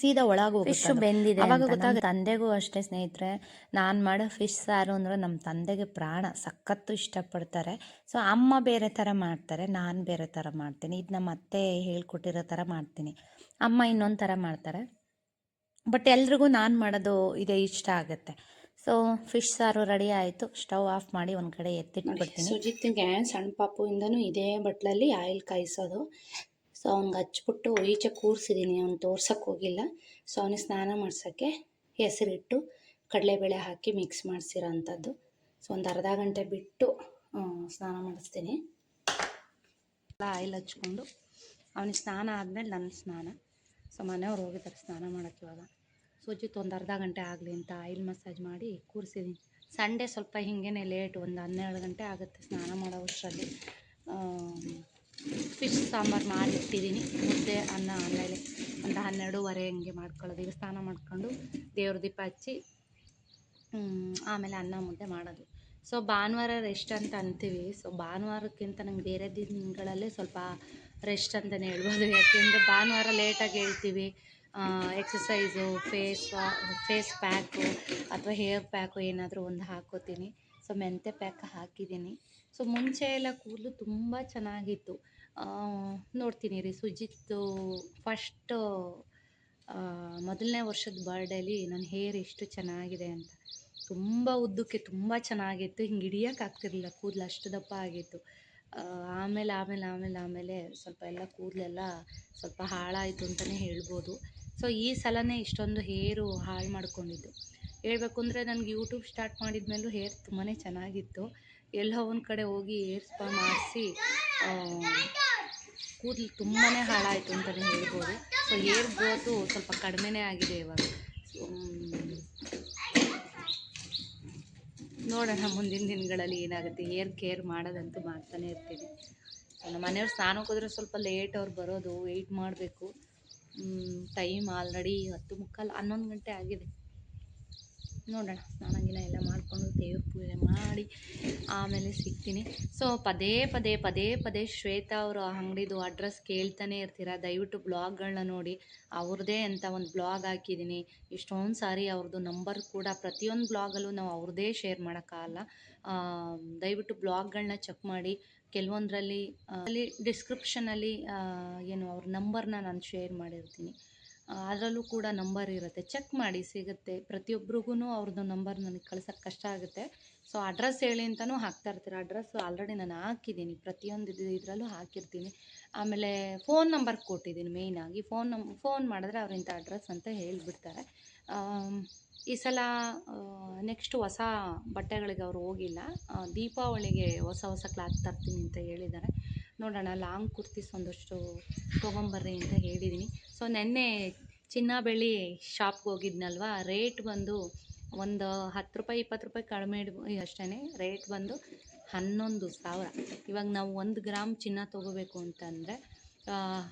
ಸೀದಾ ಒಳಗೆ ಫಿಶ್ ಬೆಂದಿದೆ ಅವಾಗ ಗೊತ್ತಾಗುತ್ತೆ ತಂದೆಗೂ ಅಷ್ಟೇ ಸ್ನೇಹಿತರೆ. ನಾನು ಮಾಡೋ ಫಿಶ್ ಸಾರು ಅಂದರೆ ನಮ್ಮ ತಂದೆಗೆ ಪ್ರಾಣ. ಸಖತ್ತು ಇಷ್ಟಪಡ್ತಾರೆ. ಸೊ ಅಮ್ಮ ಬೇರೆ ಥರ ಮಾಡ್ತಾರೆ ನಾನು ಬೇರೆ ಥರ ಮಾಡ್ತೀನಿ. ಇದು ನಮ್ಮ ಅತ್ತೆ ಹೇಳ್ಕೊಟ್ಟಿರೋ ಥರ ಮಾಡ್ತೀನಿ. ಅಮ್ಮ ಇನ್ನೊಂದು ಥರ ಮಾಡ್ತಾರೆ. ಬಟ್ ಎಲ್ರಿಗೂ ನಾನು ಮಾಡೋದು ಇದೇ ಇಷ್ಟ ಆಗುತ್ತೆ. ಸೊ ಫಿಶ್ ಸಾರು ರೆಡಿ ಆಯಿತು. ಸ್ಟವ್ ಆಫ್ ಮಾಡಿ ಒಂದು ಕಡೆ ಎತ್ತಿಟ್ಬಿಡ್ತೀನಿ. ಸುಜಿತ್ಗೆ ಸಣ್ಣ ಪಾಪುಯಿಂದನೂ ಇದೇ ಬಟ್ಲಲ್ಲಿ ಆಯಿಲ್ ಕಾಯಿಸೋದು. ಸೊ ಅವ್ನಿಗೆ ಹಚ್ಬಿಟ್ಟು ಈಚೆ ಕೂರಿಸಿದ್ದೀನಿ ಅವ್ನು ತೋರ್ಸಕ್ಕೆ ಹೋಗಿಲ್ಲ. ಸೊ ಅವನಿಗೆ ಸ್ನಾನ ಮಾಡ್ಸೋಕ್ಕೆ ಹೆಸರಿಟ್ಟು ಕಡಲೆಬೇಳೆ ಹಾಕಿ ಮಿಕ್ಸ್ ಮಾಡಿಸಿರೋ ಅಂಥದ್ದು. ಸೊ ಒಂದು ಅರ್ಧ ಗಂಟೆ ಬಿಟ್ಟು ಸ್ನಾನ ಮಾಡಿಸ್ತೀನಿ. ಆಯಿಲ್ ಹಚ್ಕೊಂಡು ಅವನಿಗೆ ಸ್ನಾನ ಆದಮೇಲೆ ನನ್ನ ಸ್ನಾನ. ಸೊ ಮನೆಯವ್ರು ಹೋಗಿದ್ದಾರೆ ಸ್ನಾನ ಮಾಡೋಕ್ಕೆ ಇವಾಗ. ಸುಜಿತ್ ಒಂದು ಅರ್ಧ ಗಂಟೆ ಆಗಲಿ ಅಂತ ಆಯಿಲ್ ಮಸಾಜ್ ಮಾಡಿ ಕೂರಿಸಿದ್ದೀನಿ ಸಂಡೇ ಸ್ವಲ್ಪ ಹಿಂಗೇನೆ ಲೇಟ್, ಒಂದು ಹನ್ನೆರಡು ಗಂಟೆ ಆಗುತ್ತೆ ಸ್ನಾನ ಮಾಡೋ ಅಷ್ಟರಲ್ಲಿ ಫಿಶ್ ಸಾಂಬಾರು ಮಾಡಿಟ್ಟಿದ್ದೀನಿ. ಮುದ್ದೆ, ಅನ್ನ, ಆಮೇಲೆ ಒಂದು ಹನ್ನೆರಡೂವರೆ ಹಂಗೆ ಮಾಡ್ಕೊಳ್ಳೋದು. ಈಗ ಸ್ನಾನ ಮಾಡಿಕೊಂಡು ದೇವ್ರ ದೀಪ ಹಚ್ಚಿ ಆಮೇಲೆ ಅನ್ನ, ಮುದ್ದೆ ಮಾಡೋದು. ಸೊ ಭಾನುವಾರ ರೆಸ್ಟ್ ಅಂತ ಅಂತೀವಿ. ಸೊ ಭಾನುವಾರಕ್ಕಿಂತ ನಂಗೆ ಬೇರೆ ದಿನಗಳಲ್ಲೇ ಸ್ವಲ್ಪ ರೆಸ್ಟ್ ಅಂತಲೇ ಹೇಳ್ಬೋದು. ಯಾಕೆಂದರೆ ಭಾನುವಾರ ಲೇಟಾಗಿ ಹೇಳ್ತೀವಿ. ಎಕ್ಸಸೈಸು ಫೇಸ್ ಫೇಸ್ ಪ್ಯಾಕು ಅಥವಾ ಹೇರ್ ಪ್ಯಾಕು ಏನಾದರೂ ಒಂದು ಹಾಕೋತೀನಿ. ಸೊ ಮೆಂತೆ ಪ್ಯಾಕ್ ಹಾಕಿದ್ದೀನಿ. ಸೊ ಮುಂಚೆ ಎಲ್ಲ ಕೂದಲು ತುಂಬ ಚೆನ್ನಾಗಿತ್ತು. ನೋಡ್ತೀನಿ ರೀ ಸುಜಿತ್ ಫಸ್ಟ್ ಮೊದಲನೇ ವರ್ಷದ ಬರ್ಡೇಲಿ ನನ್ನ ಹೇರ್ ಎಷ್ಟು ಚೆನ್ನಾಗಿದೆ ಅಂತ. ತುಂಬ ಉದ್ದಕ್ಕೆ ತುಂಬ ಚೆನ್ನಾಗಿತ್ತು. ಹಿಂಗೆ ಹಿಡಿಯೋಕೆ ಆಗ್ತಿರ್ಲಿಲ್ಲ. ಕೂದಲು ಅಷ್ಟು ದಪ್ಪ ಆಗಿತ್ತು. ಆಮೇಲೆ ಆಮೇಲೆ ಆಮೇಲೆ ಆಮೇಲೆ ಸ್ವಲ್ಪ ಎಲ್ಲ ಕೂದಲೆಲ್ಲ ಸ್ವಲ್ಪ ಹಾಳಾಯಿತು ಅಂತಲೇ ಹೇಳ್ಬೋದು. ಸೊ ಈ ಸಲನೇ ಇಷ್ಟೊಂದು ಹೇರು ಹಾಳು ಮಾಡ್ಕೊಂಡಿದ್ದು. ಹೇಳಬೇಕು ಅಂದರೆ ನನಗೆ ಯೂಟ್ಯೂಬ್ ಸ್ಟಾರ್ಟ್ ಮಾಡಿದ್ಮೇಲೂ ಹೇರ್ ತುಂಬಾ ಚೆನ್ನಾಗಿತ್ತು. ಎಲ್ಲೋ ಒಂದು ಕಡೆ ಹೋಗಿ ಹೇರ್ ಸ್ಪಾ ಮಾಡಿಸಿ ಕೂದಲು ತುಂಬಾ ಹಾಳಾಯಿತು ಅಂತಲೇ ಹೇಳ್ಬೋದು. ಸೊ ಹೇರ್ ಗ್ರೋತು ಸ್ವಲ್ಪ ಕಡಿಮೆನೇ ಆಗಿದೆ ಇವಾಗ. ನೋಡೋಣ ಮುಂದಿನ ದಿನಗಳಲ್ಲಿ ಏನಾಗುತ್ತೆ. ಹೇರ್ ಕೇರ್ ಮಾಡೋದಂತೂ ಮಾಡ್ತಾನೆ ಇರ್ತೀನಿ. ನಮ್ಮ ಮನೆಯವ್ರು ಸ್ನಾನಕ್ಕೆ ಹೋದ್ರೆ ಸ್ವಲ್ಪ ಲೇಟ್ ಅವ್ರು ಬರೋದು ವೆಯ್ಟ್ ಮಾಡಬೇಕು. ಟೈಮ್ ಆಲ್ರೆಡಿ ಹತ್ತು ಮುಕ್ಕಾಲು ಹನ್ನೊಂದು ಗಂಟೆ ಆಗಿದೆ. ನೋಡೋಣ. ಸ್ನಾನ ಗಿನ ಎಲ್ಲ ಮಾಡಿಕೊಂಡು ದೇವ್ರ ಪೂಜೆ ಮಾಡಿ ಆಮೇಲೆ ಸಿಗ್ತೀನಿ. ಸೊ ಪದೇ ಪದೇ ಪದೇ ಪದೇ ಶ್ವೇತಾ ಅವರ ಅಂಗಡಿದು ಅಡ್ರೆಸ್ ಕೇಳ್ತಾನೆ ಇರ್ತೀರ? ದಯವಿಟ್ಟು ಬ್ಲಾಗ್ಗಳನ್ನ ನೋಡಿ. ಅವ್ರದ್ದೇ ಅಂತ ಒಂದು ಬ್ಲಾಗ್ ಹಾಕಿದ್ದೀನಿ. ಇಷ್ಟೊಂದು ಸಾರಿ ಅವ್ರದ್ದು ನಂಬರ್ ಕೂಡ ಪ್ರತಿಯೊಂದು ಬ್ಲಾಗಲ್ಲೂ ನಾವು ಅವ್ರದ್ದೇ ಶೇರ್ ಮಾಡೋಕ್ಕಾಗಲ್ಲ ದಯವಿಟ್ಟು ಬ್ಲಾಗ್ಗಳನ್ನ ಚೆಕ್ ಮಾಡಿ. ಕೆಲವೊಂದರಲ್ಲಿ ಅಲ್ಲಿ ಡಿಸ್ಕ್ರಿಪ್ಷನಲ್ಲಿ ಏನು ಅವ್ರ ನಂಬರ್ನ ನಾನು ಶೇರ್ ಮಾಡಿರ್ತೀನಿ. ಅದರಲ್ಲೂ ಕೂಡ ನಂಬರ್ ಇರುತ್ತೆ. ಚೆಕ್ ಮಾಡಿ, ಸಿಗುತ್ತೆ. ಪ್ರತಿಯೊಬ್ರಿಗೂ ಅವ್ರದ್ದು ನಂಬರ್ ನನಗೆ ಕಳ್ಸೋಕ್ಕೆ ಕಷ್ಟ ಆಗುತ್ತೆ. ಸೊ ಅಡ್ರೆಸ್ ಹೇಳಿ ಅಂತಲೂ ಹಾಕ್ತಾ ಇರ್ತೀರ. ಅಡ್ರೆಸ್ ಆಲ್ರೆಡಿ ನಾನು ಹಾಕಿದ್ದೀನಿ. ಪ್ರತಿಯೊಂದು ಇದು, ಇದರಲ್ಲೂ ಹಾಕಿರ್ತೀನಿ. ಆಮೇಲೆ ಫೋನ್ ನಂಬರ್ ಕೊಟ್ಟಿದ್ದೀನಿ ಮೇಯ್ನಾಗಿ ಫೋನ್ ನಂಬ್ ಫೋನ್ ಮಾಡಿದ್ರೆ ಅವ್ರು ಇಂಥ ಅಡ್ರೆಸ್ ಅಂತ ಹೇಳಿಬಿಡ್ತಾರೆ. ಈ ಸಲ ನೆಕ್ಸ್ಟ್ ಹೊಸ ಬಟ್ಟೆಗಳಿಗೆ ಅವರು ಹೋಗಿಲ್ಲ. ದೀಪಾವಳಿಗೆ ಹೊಸ ಹೊಸ ಕ್ಲಾತ್ ತರ್ತೀನಿ ಅಂತ ಹೇಳಿದ್ದಾರೆ. ನೋಡೋಣ ಲಾಂಗ್ ಕುರ್ತೀಸ್ ಒಂದಷ್ಟು ತೊಗೊಂಬರ್ರಿ ಅಂತ ಹೇಳಿದ್ದೀನಿ ಸೊ ನೆನ್ನೆ ಚಿನ್ನ ಬೆಳ್ಳಿ ಶಾಪ್ಗೆ ಹೋಗಿದ್ನಲ್ವಾ? ರೇಟ್ ಬಂದು ಒಂದು ಹತ್ತು ರೂಪಾಯಿ, ಇಪ್ಪತ್ತು ರೂಪಾಯಿ ಕಡಿಮೆ ಅಷ್ಟೇ ರೇಟ್ ಬಂದು ಹನ್ನೊಂದು ಸಾವಿರ. ಇವಾಗ ನಾವು ಒಂದು ಗ್ರಾಮ್ ಚಿನ್ನ ತೊಗೋಬೇಕು ಅಂತಂದರೆ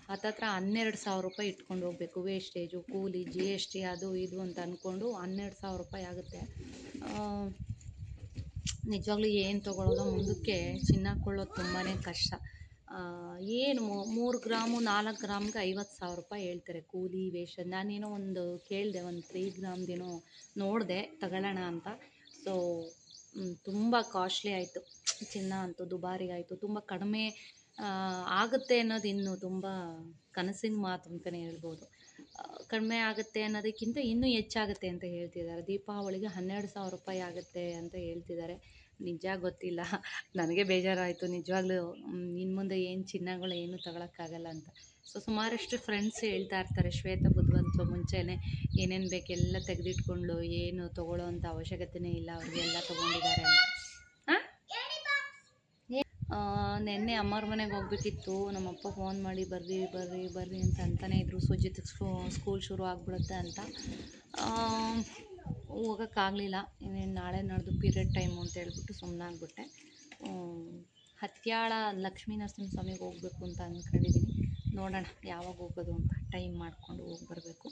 ಹತ್ತತ್ರ ಹನ್ನೆರಡು ಸಾವಿರ ರೂಪಾಯಿ ಇಟ್ಕೊಂಡು ಹೋಗ್ಬೇಕು. ವೇಸ್ಟೇಜು ಕೂಲಿ ಜಿ ಎಸ್ ಟಿ ಅದು ಇದು ಅಂತ ಅಂದ್ಕೊಂಡು ಹನ್ನೆರಡು ಸಾವಿರ ರೂಪಾಯಿ ಆಗುತ್ತೆ. ನಿಜವಾಗ್ಲೂ ಏನು ತೊಗೊಳೋದು? ಮುಂದಕ್ಕೆ ಚಿನ್ನ ಕೊಳ್ಳೋದು ತುಂಬಾ ಕಷ್ಟ. ಏನು ಮೂರು ಗ್ರಾಮು, ನಾಲ್ಕು ಗ್ರಾಮ್ಗೆ ಐವತ್ತು ಸಾವಿರ ರೂಪಾಯಿ ಹೇಳ್ತಾರೆ ಕೂಲಿ, ವೇಷ ನಾನೇನೋ ಒಂದು ಕೇಳಿದೆ, ಒಂದು ತ್ರೀ ಗ್ರಾಮ್ದೇನೋ ನೋಡಿದೆ, ತಗೊಳ್ಳೋಣ ಅಂತ. ಸೊ ತುಂಬ ಕಾಸ್ಟ್ಲಿ ಆಯಿತು. ಚಿನ್ನ ಅಂತೂ ದುಬಾರಿ ಆಯಿತು ತುಂಬ ಕಡಿಮೆ ಆಗುತ್ತೆ ಅನ್ನೋದು ಇನ್ನು ತುಂಬ ಕನಸಿನ ಮಾತು ಅಂತಲೇ ಹೇಳ್ಬೋದು. ಕಡಿಮೆ ಆಗುತ್ತೆ ಅನ್ನೋದಕ್ಕಿಂತ ಇನ್ನೂ ಹೆಚ್ಚಾಗುತ್ತೆ ಅಂತ ಹೇಳ್ತಿದ್ದಾರೆ. ದೀಪಾವಳಿಗೆ ಹನ್ನೆರಡು ಸಾವಿರ ರೂಪಾಯಿ ಆಗುತ್ತೆ ಅಂತ ಹೇಳ್ತಿದ್ದಾರೆ. ನಿಜ ಗೊತ್ತಿಲ್ಲ. ನನಗೆ ಬೇಜಾರಾಯಿತು. ನಿಜವಾಗ್ಲೂ ಇನ್ನು ಮುಂದೆ ಏನು ಚಿನ್ನಗಳು, ಏನು ತಗೊಳಕ್ಕಾಗಲ್ಲ ಅಂತ. ಸೊ ಸುಮಾರಷ್ಟು ಫ್ರೆಂಡ್ಸ್ ಹೇಳ್ತಾ ಇರ್ತಾರೆ, ಶ್ವೇತ ಬುದ್ಧವಂತ ಮುಂಚೆನೇ ಏನೇನು ಬೇಕೆಲ್ಲ ತೆಗೆದಿಟ್ಕೊಂಡು, ಏನು ತಗೊಳ್ಳೋ ಅಂತ ಅವಶ್ಯಕತೆನೇ ಇಲ್ಲ ಅವ್ರಿಗೆಲ್ಲ ತೊಗೊಂಡಿದ್ದಾರೆ ಅಂತ. ನೆನ್ನೆ ಅಮ್ಮವ್ರ ಮನೆಗೆ ಹೋಗ್ಬೇಕಿತ್ತು ನಮ್ಮಪ್ಪ ಫೋನ್ ಮಾಡಿ, ಬರ್ರಿ ಬರ್ರಿ ಬರ್ರಿ ಅಂತ ಅಂತಾನೆ ಇದ್ರು. ಸುಜಿತ್ ಸ್ಕೂಲ್ ಶುರು ಆಗಿಬಿಡುತ್ತೆ ಅಂತ. ಹೋಗೋಕ್ಕಾಗಲಿಲ್ಲ. ಇನ್ನೇನು ನಾಳೆ ನಾಡ್ದು ಪೀರಿಯಡ್ ಟೈಮು ಅಂತ ಹೇಳ್ಬಿಟ್ಟು ಸುಮ್ಮನಾಗ್ಬಿಟ್ಟೆ ಹತ್ಯಾಳ ಲಕ್ಷ್ಮೀ ನರಸಿಂಹಸ್ವಾಮಿಗೆ ಹೋಗ್ಬೇಕು ಅಂತ ಅಂದ್ಕೊಂಡಿದ್ದೀನಿ ನೋಡೋಣ ಯಾವಾಗ ಹೋಗೋದು ಅಂತ ಟೈಮ್ ಮಾಡಿಕೊಂಡು ಹೋಗಿ ಬರಬೇಕು.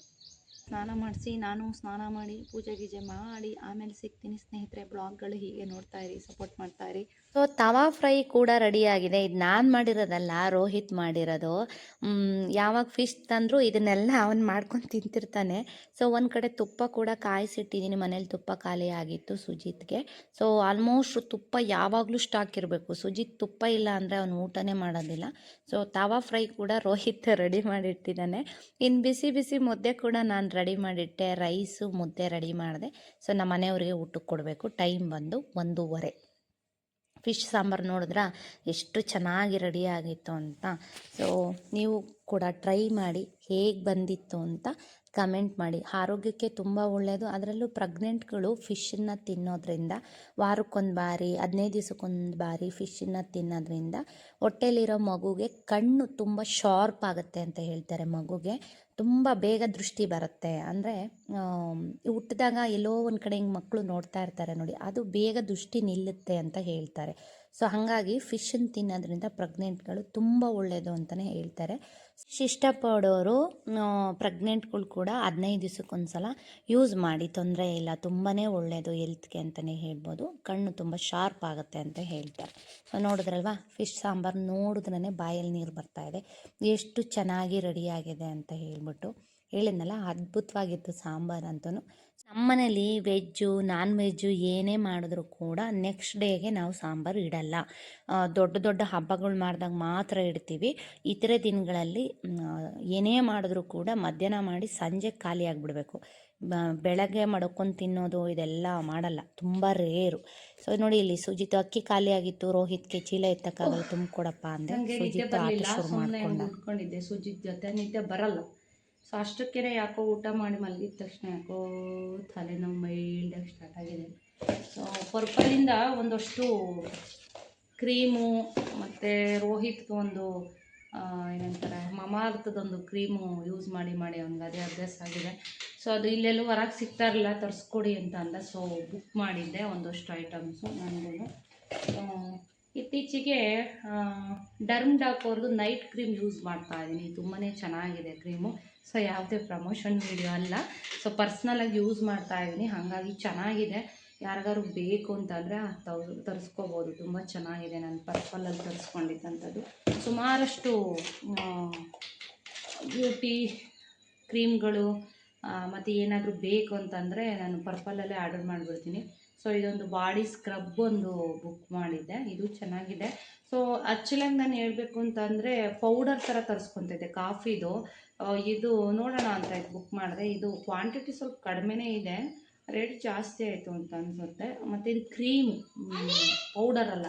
ಸ್ನಾನ ಮಾಡಿಸಿ, ನಾನು ಸ್ನಾನ ಮಾಡಿ, ಪೂಜೆ ಗೀಜೆ ಮಾಡಿ, ಆಮೇಲೆ ಸಿಗ್ತೀನಿ ಸ್ನೇಹಿತರೆ, ಬ್ಲಾಗ್ಗಳು ಹೀಗೆ ನೋಡ್ತಾ ಇರಿ ಸಪೋರ್ಟ್ ಮಾಡ್ತಾ ಇರಿ. ಸೊ ತವಾ ಫ್ರೈ ಕೂಡ ರೆಡಿಯಾಗಿದೆ ಇದು ನಾನು ಮಾಡಿರೋದಲ್ಲ, ರೋಹಿತ್ ಮಾಡಿರೋದು. ಯಾವಾಗ ಫಿಶ್ ತಂದರೂ ಇದನ್ನೆಲ್ಲ ಅವನು ಮಾಡ್ಕೊಂಡು ತಿಂತಿರ್ತಾನೆ. ಸೊ ಒಂದು ಕಡೆ ತುಪ್ಪ ಕೂಡ ಕಾಯಿಸಿಟ್ಟಿದ್ದೀನಿ ಮನೇಲಿ ತುಪ್ಪ ಖಾಲಿ ಆಗಿತ್ತು ಸುಜಿತ್ಗೆ. ಸೊ ಆಲ್ಮೋಸ್ಟ್ ತುಪ್ಪ ಯಾವಾಗಲೂ ಸ್ಟಾಕ್ ಇರಬೇಕು. ಸುಜಿತ್ ತುಪ್ಪ ಇಲ್ಲ ಅಂದರೆ ಅವನು ಊಟನೇ ಮಾಡೋದಿಲ್ಲ. ಸೊ ತವಾ ಫ್ರೈ ಕೂಡ ರೋಹಿತ್ ರೆಡಿ ಮಾಡಿಟ್ಟಿದ್ದಾನೆ. ಇನ್ನು ಬಿಸಿ ಬಿಸಿ ಮುದ್ದೆ ಕೂಡ ನಾನು ರೆಡಿ ಮಾಡಿಟ್ಟೆ, ರೈಸು, ಮುದ್ದೆ ರೆಡಿ ಮಾಡಿದೆ. ಸೊ ನಮ್ಮ ಮನೆಯವ್ರಿಗೆ ಊಟಕ್ಕೆ ಕೊಡಬೇಕು. ಟೈಮ್ ಬಂದು ಒಂದೂವರೆ. ಫಿಶ್ ಸಾಂಬಾರು ನೋಡಿದ್ರ? ಎಷ್ಟು ಚೆನ್ನಾಗಿ ರೆಡಿ ಆಗಿತ್ತು ಅಂತ. ಸೊ ನೀವು ಕೂಡ ಟ್ರೈ ಮಾಡಿ ಹೇಗೆ ಬಂದಿತ್ತು ಅಂತ ಕಮೆಂಟ್ ಮಾಡಿ. ಆರೋಗ್ಯಕ್ಕೆ ತುಂಬ ಒಳ್ಳೆಯದು ಅದರಲ್ಲೂ ಪ್ರೆಗ್ನೆಂಟ್ಗಳು ಫಿಶನ್ನು ತಿನ್ನೋದ್ರಿಂದ ವಾರಕ್ಕೊಂದು ಬಾರಿ, ಹದಿನೈದು ದಿವಸಕ್ಕೊಂದು ಬಾರಿ ಫಿಶನ್ನು ತಿನ್ನೋದ್ರಿಂದ ಹೊಟ್ಟೆಲಿರೋ ಮಗುಗೆ ಕಣ್ಣು ತುಂಬ ಶಾರ್ಪ್ ಆಗುತ್ತೆ ಅಂತ ಹೇಳ್ತಾರೆ ಮಗುಗೆ. ತುಂಬ ಬೇಗ ದೃಷ್ಟಿ ಬರುತ್ತೆ. ಅಂದರೆ ಹುಟ್ಟಿದಾಗ ಎಲ್ಲೋ ಒಂದು ಕಡೆ ಹಿಂಗೆ ಮಕ್ಕಳು ನೋಡ್ತಾ ಇರ್ತಾರೆ ನೋಡಿ, ಅದು ಬೇಗ ದೃಷ್ಟಿ ನಿಲ್ಲುತ್ತೆ ಅಂತ ಹೇಳ್ತಾರೆ. ಸೊ, ಹಾಗಾಗಿ ಫಿಶನ್ನು ತಿನ್ನೋದ್ರಿಂದ ಪ್ರೆಗ್ನೆಂಟ್ಗಳು ತುಂಬ ಒಳ್ಳೆಯದು ಅಂತಲೇ ಹೇಳ್ತಾರೆ. ಫಿಶ್ ಇಷ್ಟಪಡೋರು ಪ್ರೆಗ್ನೆಂಟ್ಗಳು ಕೂಡ ಹದಿನೈದು ದಿವಸಕ್ಕೊಂದ್ಸಲ ಯೂಸ್ ಮಾಡಿ, ತೊಂದರೆ ಇಲ್ಲ ತುಂಬಾ ಒಳ್ಳೆಯದು ಹೆಲ್ತ್ಗೆ ಅಂತಲೇ ಹೇಳ್ಬೋದು. ಕಣ್ಣು ತುಂಬ ಶಾರ್ಪ್ ಆಗುತ್ತೆ ಅಂತ ಹೇಳ್ತಾರೆ. ಸೊ ನೋಡಿದ್ರಲ್ವಾ? ಫಿಶ್ ಸಾಂಬಾರು ನೋಡಿದ್ರೇ ಬಾಯಲ್ಲಿ ನೀರು ಬರ್ತಾ ಇದೆ. ಎಷ್ಟು ಚೆನ್ನಾಗಿ ರೆಡಿಯಾಗಿದೆ ಅಂತ ಹೇಳ್ಬಿಟ್ಟು. ಹೇಳಿದ್ನಲ್ಲ ಅದ್ಭುತವಾಗಿತ್ತು ಸಾಂಬಾರು ಅಂತೂ ನಮ್ಮನೇಲಿ ವೆಜ್ಜು ನಾನ್ ವೆಜ್ಜು ಏನೇ ಮಾಡಿದ್ರು ಕೂಡ ನೆಕ್ಸ್ಟ್ ಡೇಗೆ ನಾವು ಸಾಂಬಾರು ಇಡಲ್ಲ. ದೊಡ್ಡ ದೊಡ್ಡ ಹಬ್ಬಗಳು ಮಾಡಿದಾಗ ಮಾತ್ರ ಇಡ್ತೀವಿ. ಇತರೆ ದಿನಗಳಲ್ಲಿ ಏನೇ ಮಾಡಿದ್ರೂ ಕೂಡ ಮಧ್ಯಾಹ್ನ ಮಾಡಿ ಸಂಜೆ ಖಾಲಿ ಆಗಿಬಿಡ್ಬೇಕು. ಬೆಳಗ್ಗೆ ಮಡ್ಕೊಂಡು ತಿನ್ನೋದು ಇದೆಲ್ಲ ಮಾಡಲ್ಲ. ತುಂಬ ರೇರು. ಸೊ ನೋಡಿ ಇಲ್ಲಿ ಸುಜಿತ್ ಅಕ್ಕಿ ಖಾಲಿ ಆಗಿತ್ತು ರೋಹಿತ್ಗೆ ಚೀಲ ಎತ್ತಕ್ಕಾಗಲ್ಲ ತುಂಬಿಕೊಡಪ್ಪ ಅಂದರೆ ಸುಜಿತ್ ಆಟ ಶುರು ಮಾಡ್ಕೊಂಡು. ಸುಜಿತ್ ಜೊತೆ ಬರಲ್ಲ. ಸೊ ಅಷ್ಟಕ್ಕೆ ಯಾಕೋ ಊಟ ಮಾಡಿ ಮಲಗಿದ ತಕ್ಷಣ ಯಾಕೋ ತಲೆನೋವು ಮೈಲ್ಡಾಗಿ ಸ್ಟಾರ್ಟ್ ಆಗಿದೆ. ಸೊ ಪರ್ಪಲಿಂದ ಒಂದಷ್ಟು ಕ್ರೀಮು ಮತ್ತು ರೋಹಿತ್ಗೆ ಒಂದು ಏನಂತಾರೆ, ಮಮಾರ್ಥದೊಂದು ಕ್ರೀಮು ಯೂಸ್ ಮಾಡಿ ಮಾಡಿ ಅವ್ನಿಗೆ ಅದೇ ಅಭ್ಯಾಸ ಆಗಿದೆ. ಸೊ ಅದು ಇಲ್ಲೆಲ್ಲೂ ಹೊರಗೆ ಸಿಗ್ತಾ ಇರಲಿಲ್ಲ, ತರಿಸ್ಕೊಡಿ ಅಂತ ಅಂದ. ಸೊ ಬುಕ್ ಮಾಡಿದ್ದೆ ಒಂದಷ್ಟು ಐಟಮ್ಸು ನನಗೂ ಇತ್ತೀಚೆಗೆ ಡರ್ಮ್ ಡಾಕ್ ಅವ್ರದ್ದು ನೈಟ್ ಕ್ರೀಮ್ ಯೂಸ್ ಮಾಡ್ತಾ ಇದ್ದೀನಿ. ತುಂಬಾ ಚೆನ್ನಾಗಿದೆ ಕ್ರೀಮು. ಸೊ ಯಾವುದೇ ಪ್ರಮೋಷನ್ ವೀಡಿಯೋ ಅಲ್ಲ. ಸೊ ಪರ್ಸ್ನಲಾಗಿ ಯೂಸ್ ಮಾಡ್ತಾ ಇದ್ದೀನಿ. ಹಾಗಾಗಿ ಚೆನ್ನಾಗಿದೆ. ಯಾರಿಗಾರು ಬೇಕು ಅಂತಂದರೆ ತವ್ ತರಿಸ್ಕೋಬೋದು. ತುಂಬ ಚೆನ್ನಾಗಿದೆ ನಾನು ಪರ್ಪಲಲ್ಲಿ ತರಿಸ್ಕೊಂಡಿದ್ದಂಥದ್ದು. ಸುಮಾರಷ್ಟು ಬ್ಯೂಟಿ ಕ್ರೀಮ್ಗಳು ಮತ್ತು ಏನಾದರೂ ಬೇಕು ಅಂತಂದರೆ ನಾನು ಪರ್ಪಲಲ್ಲೇ ಆರ್ಡರ್ ಮಾಡಿಬಿಡ್ತೀನಿ. ಸೊ ಇದೊಂದು ಬಾಡಿ ಸ್ಕ್ರಬ್ ಒಂದು ಬುಕ್ ಮಾಡಿದ್ದೆ. ಇದು ಚೆನ್ನಾಗಿದೆ. ಸೊ ಆ್ಯಕ್ಚುಲಾಗಿ ನಾನು ಹೇಳಬೇಕು ಅಂತಂದರೆ ಪೌಡರ್ ಥರ ತರಿಸ್ಕೊತಿದ್ದೆ ಕಾಫಿದು. ಇದು ನೋಡೋಣ ಅಂತ ಇದು ಬುಕ್ ಮಾಡಿದೆ. ಇದು ಕ್ವಾಂಟಿಟಿ ಸ್ವಲ್ಪ ಕಡಿಮೆನೇ ಇದೆ. ರೇಟ್ ಜಾಸ್ತಿ ಆಯಿತು ಅಂತ ಅನಿಸುತ್ತೆ. ಮತ್ತು ಇದು ಕ್ರೀಮ್ ಪೌಡರ್ ಅಲ್ಲ.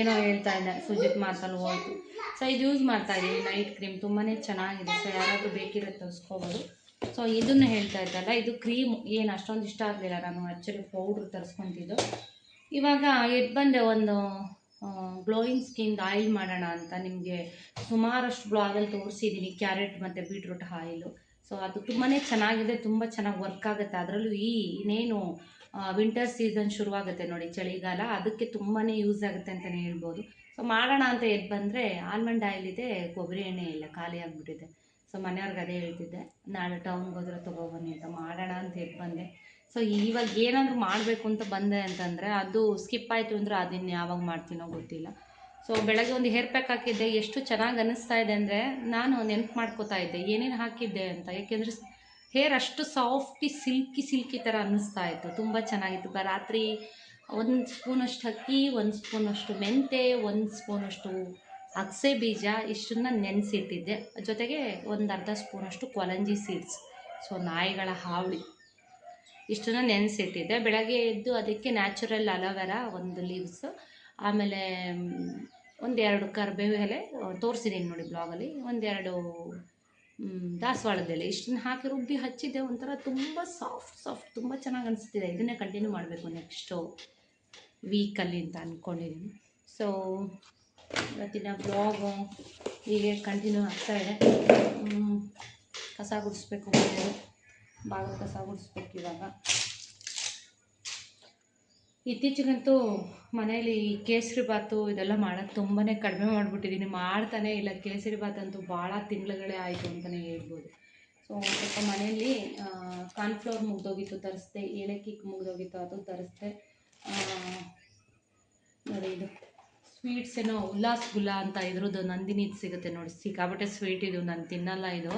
ಏನೋ ಹೇಳ್ತಾ ಇದ್ದೆ ಸುಜಿತ್ ಮಾತಲ್ಲಿ ಹೋಯ್ತು. ಸೊ ಇದು ಯೂಸ್ ಮಾಡ್ತಾ ಇದ್ದೀನಿ ನೈಟ್ ಕ್ರೀಮ್ ತುಂಬಾ ಚೆನ್ನಾಗಿದೆ. ಸೊ ಯಾರಾದರೂ ಬೇಕಿರೋ ತರಿಸ್ಕೋಬೋದು. ಸೊ ಇದನ್ನು ಹೇಳ್ತಾ ಇದ್ದಲ್ಲ, ಇದು ಕ್ರೀಮ್ ಏನು ಅಷ್ಟೊಂದು ಇಷ್ಟ ಆಗಲಿಲ್ಲ ನಾನು ಆ್ಯಕ್ಚುಲಿ ಪೌಡ್ರ್ ತರಿಸ್ಕೊತಿದ್ದು. ಇವಾಗ ಎದ್ದು ಬಂದೆ ಒಂದು ಗ್ಲೋಯಿಂಗ್ ಸ್ಕಿನ್ ಆಯಿಲ್ ಮಾಡೋಣ ಅಂತ ನಿಮಗೆ ಸುಮಾರಷ್ಟು ಬ್ಲಾಗಲ್ಲಿ ತೋರಿಸಿದ್ದೀನಿ ಕ್ಯಾರೆಟ್ ಮತ್ತು ಬೀಟ್ರೂಟ್ ಆಯಿಲು ಸೊ ಅದು ತುಂಬಾ ಚೆನ್ನಾಗಿದೆ, ತುಂಬ ಚೆನ್ನಾಗಿ ವರ್ಕ್ ಆಗುತ್ತೆ. ಅದರಲ್ಲೂ ಈ ಇನ್ನೇನು ವಿಂಟರ್ ಸೀಸನ್ ಶುರುವಾಗುತ್ತೆ ನೋಡಿ ಚಳಿಗಾಲ, ಅದಕ್ಕೆ ತುಂಬಾ ಯೂಸ್ ಆಗುತ್ತೆ ಅಂತಲೇ ಹೇಳ್ಬೋದು. ಸೊ ಮಾಡೋಣ ಅಂತ ಎದ್ದು ಬಂದರೆ ಆಲ್ಮಂಡ್ ಆಯಿಲ್ ಇದೆ, ಕೊಬ್ಬರಿ ಎಣ್ಣೆ ಇಲ್ಲ, ಖಾಲಿ ಆಗಿಬಿಟ್ಟಿದೆ. ಸೊ ಮನೆಯವ್ರಿಗೆ ಅದೇ ಹೇಳ್ತಿದ್ದೆ, ನಾಳೆ ಟೌನ್ಗೆ ಹೋದ್ರೆ ತೊಗೊಬನ್ನಿ ಅಂತ, ಮಾಡೋಣ ಅಂತ ಹೇಳಿ ಬಂದೆ. ಸೊ ಇವಾಗ ಏನಾದರೂ ಮಾಡಬೇಕು ಅಂತ ಬಂದೆ ಅಂತಂದರೆ, ಅದು ಸ್ಕಿಪ್ ಆಯಿತು ಅಂದರೆ ಅದನ್ನು ಯಾವಾಗ ಮಾಡ್ತೀನೋ ಗೊತ್ತಿಲ್ಲ. ಸೊ ಬೆಳಗ್ಗೆ ಒಂದು ಹೇರ್ ಪ್ಯಾಕ್ ಹಾಕಿದ್ದೆ, ಎಷ್ಟು ಚೆನ್ನಾಗಿ ಅನ್ನಿಸ್ತಾ ಇದೆ ಅಂದರೆ ನಾನು ನೆನ್ಪು ಮಾಡ್ಕೋತಾ ಇದ್ದೆ, ಏನೇನು ಹಾಕಿದ್ದೆ ಅಂತ. ಯಾಕೆಂದರೆ ಹೇರ್ ಅಷ್ಟು ಸಾಫ್ಟಿ ಸಿಲ್ಕಿ ಸಿಲ್ಕಿ ಥರ ಅನ್ನಿಸ್ತಾ ಇತ್ತು, ತುಂಬ ಚೆನ್ನಾಗಿತ್ತು. ರಾತ್ರಿ ಒಂದು ಸ್ಪೂನಷ್ಟು ಅಕ್ಕಿ, ಒಂದು ಸ್ಪೂನಷ್ಟು ಮೆಂತೆ, ಒಂದು ಸ್ಪೂನಷ್ಟು ಅಗಸೆ ಬೀಜ ಇಷ್ಟನ್ನ ನೆನೆಸಿಟ್ಟಿದ್ದೆ. ಜೊತೆಗೆ ಒಂದು ಅರ್ಧ ಸ್ಪೂನಷ್ಟು ಕೊಲಂಜಿ ಸೀಡ್ಸ್, ಸೊ ನಾಯಿಗಳ ಹಾವಳಿ ಇಷ್ಟನ್ನ ನೆನೆಸಿಟ್ಟಿದ್ದೆ. ಬೆಳಗ್ಗೆ ಎದ್ದು ಅದಕ್ಕೆ ನ್ಯಾಚುರಲ್ ಅಲೋವೆರಾ ಒಂದು ಲೀವ್ಸ್ ಆಮೇಲೆ ಒಂದೆರಡು ಕರಿಬೇವು ಎಲೆ ತೋರಿಸಿದ್ದೀನಿ ನೋಡಿ ಬ್ಲಾಗಲ್ಲಿ. ಒಂದೆರಡು ದಾಸವಾಳದ ಎಲೆ. ಇಷ್ಟನ್ನ ಹಾಕಿ ರುಬ್ಬಿ ಹಚ್ಚಿದ್ದೆ. ಒಂಥರ ತುಂಬ ಸಾಫ್ಟ್ ಸಾಫ್ಟ್, ತುಂಬ ಚೆನ್ನಾಗಿ ಅನಿಸ್ತಿದೆ. ಇದನ್ನೇ ಕಂಟಿನ್ಯೂ ಮಾಡಬೇಕು ನೆಕ್ಸ್ಟು ವೀಕಲ್ಲಿ ಅಂತ ಅಂದ್ಕೊಂಡಿದ್ದೀನಿ ಸೊ ಇವತ್ತಿನ ಬ್ಲಾಗು ಹೀಗೆ ಕಂಟಿನ್ಯೂ ಆಗ್ತಾ ಇದೆ. ಕಸ ಗುಡಿಸ್ಬೇಕು ಮನೆಯಲ್ಲಿ ಬಾಗಿಲು ಕಸ ಗುಡಿಸ್ಬೇಕು ಇವಾಗ. ಇತ್ತೀಚೆಗಂತೂ ಮನೆಯಲ್ಲಿ ಕೇಸರಿ ಬಾತು ಇದೆಲ್ಲ ಮಾಡೋದು ತುಂಬಾ ಕಡಿಮೆ ಮಾಡಿಬಿಟ್ಟಿದ್ದೀನಿ. ಮಾಡ್ತಾನೆ ಇಲ್ಲ. ಕೇಸರಿ ಬಾತ್ ಅಂತೂ ಭಾಳ ತಿಂಗಳುಗಳೇ ಆಯಿತು ಅಂತಲೇ ಹೇಳ್ಬೋದು. ಸೊ ಸ್ವಲ್ಪ ಮನೆಯಲ್ಲಿ ಕಾರ್ನ್ಫ್ಲೋರ್ ಮುಗ್ದೋಗಿತ್ತು, ತರಿಸ್ದೆ. ಏಲಕ್ಕಿ ಮುಗ್ದೋಗಿತ್ತು, ಅದು ತರಿಸ್ದೆ. ನೋಡಿ ಇದು. ಸ್ವೀಟ್ಸ್ ಏನೋ ಉಲ್ಲಾಸ್ ಗುಲ್ಲ ಅಂತ ಇದ್ರದ್ದು ನಂದಿನಿದು ಸಿಗುತ್ತೆ ನೋಡಿ. ಸಿಕ್ಕಾಪಟ್ಟೆ ಸ್ವೀಟ್ ಇದು, ನಾನು ತಿನ್ನಲ್ಲ ಇದು.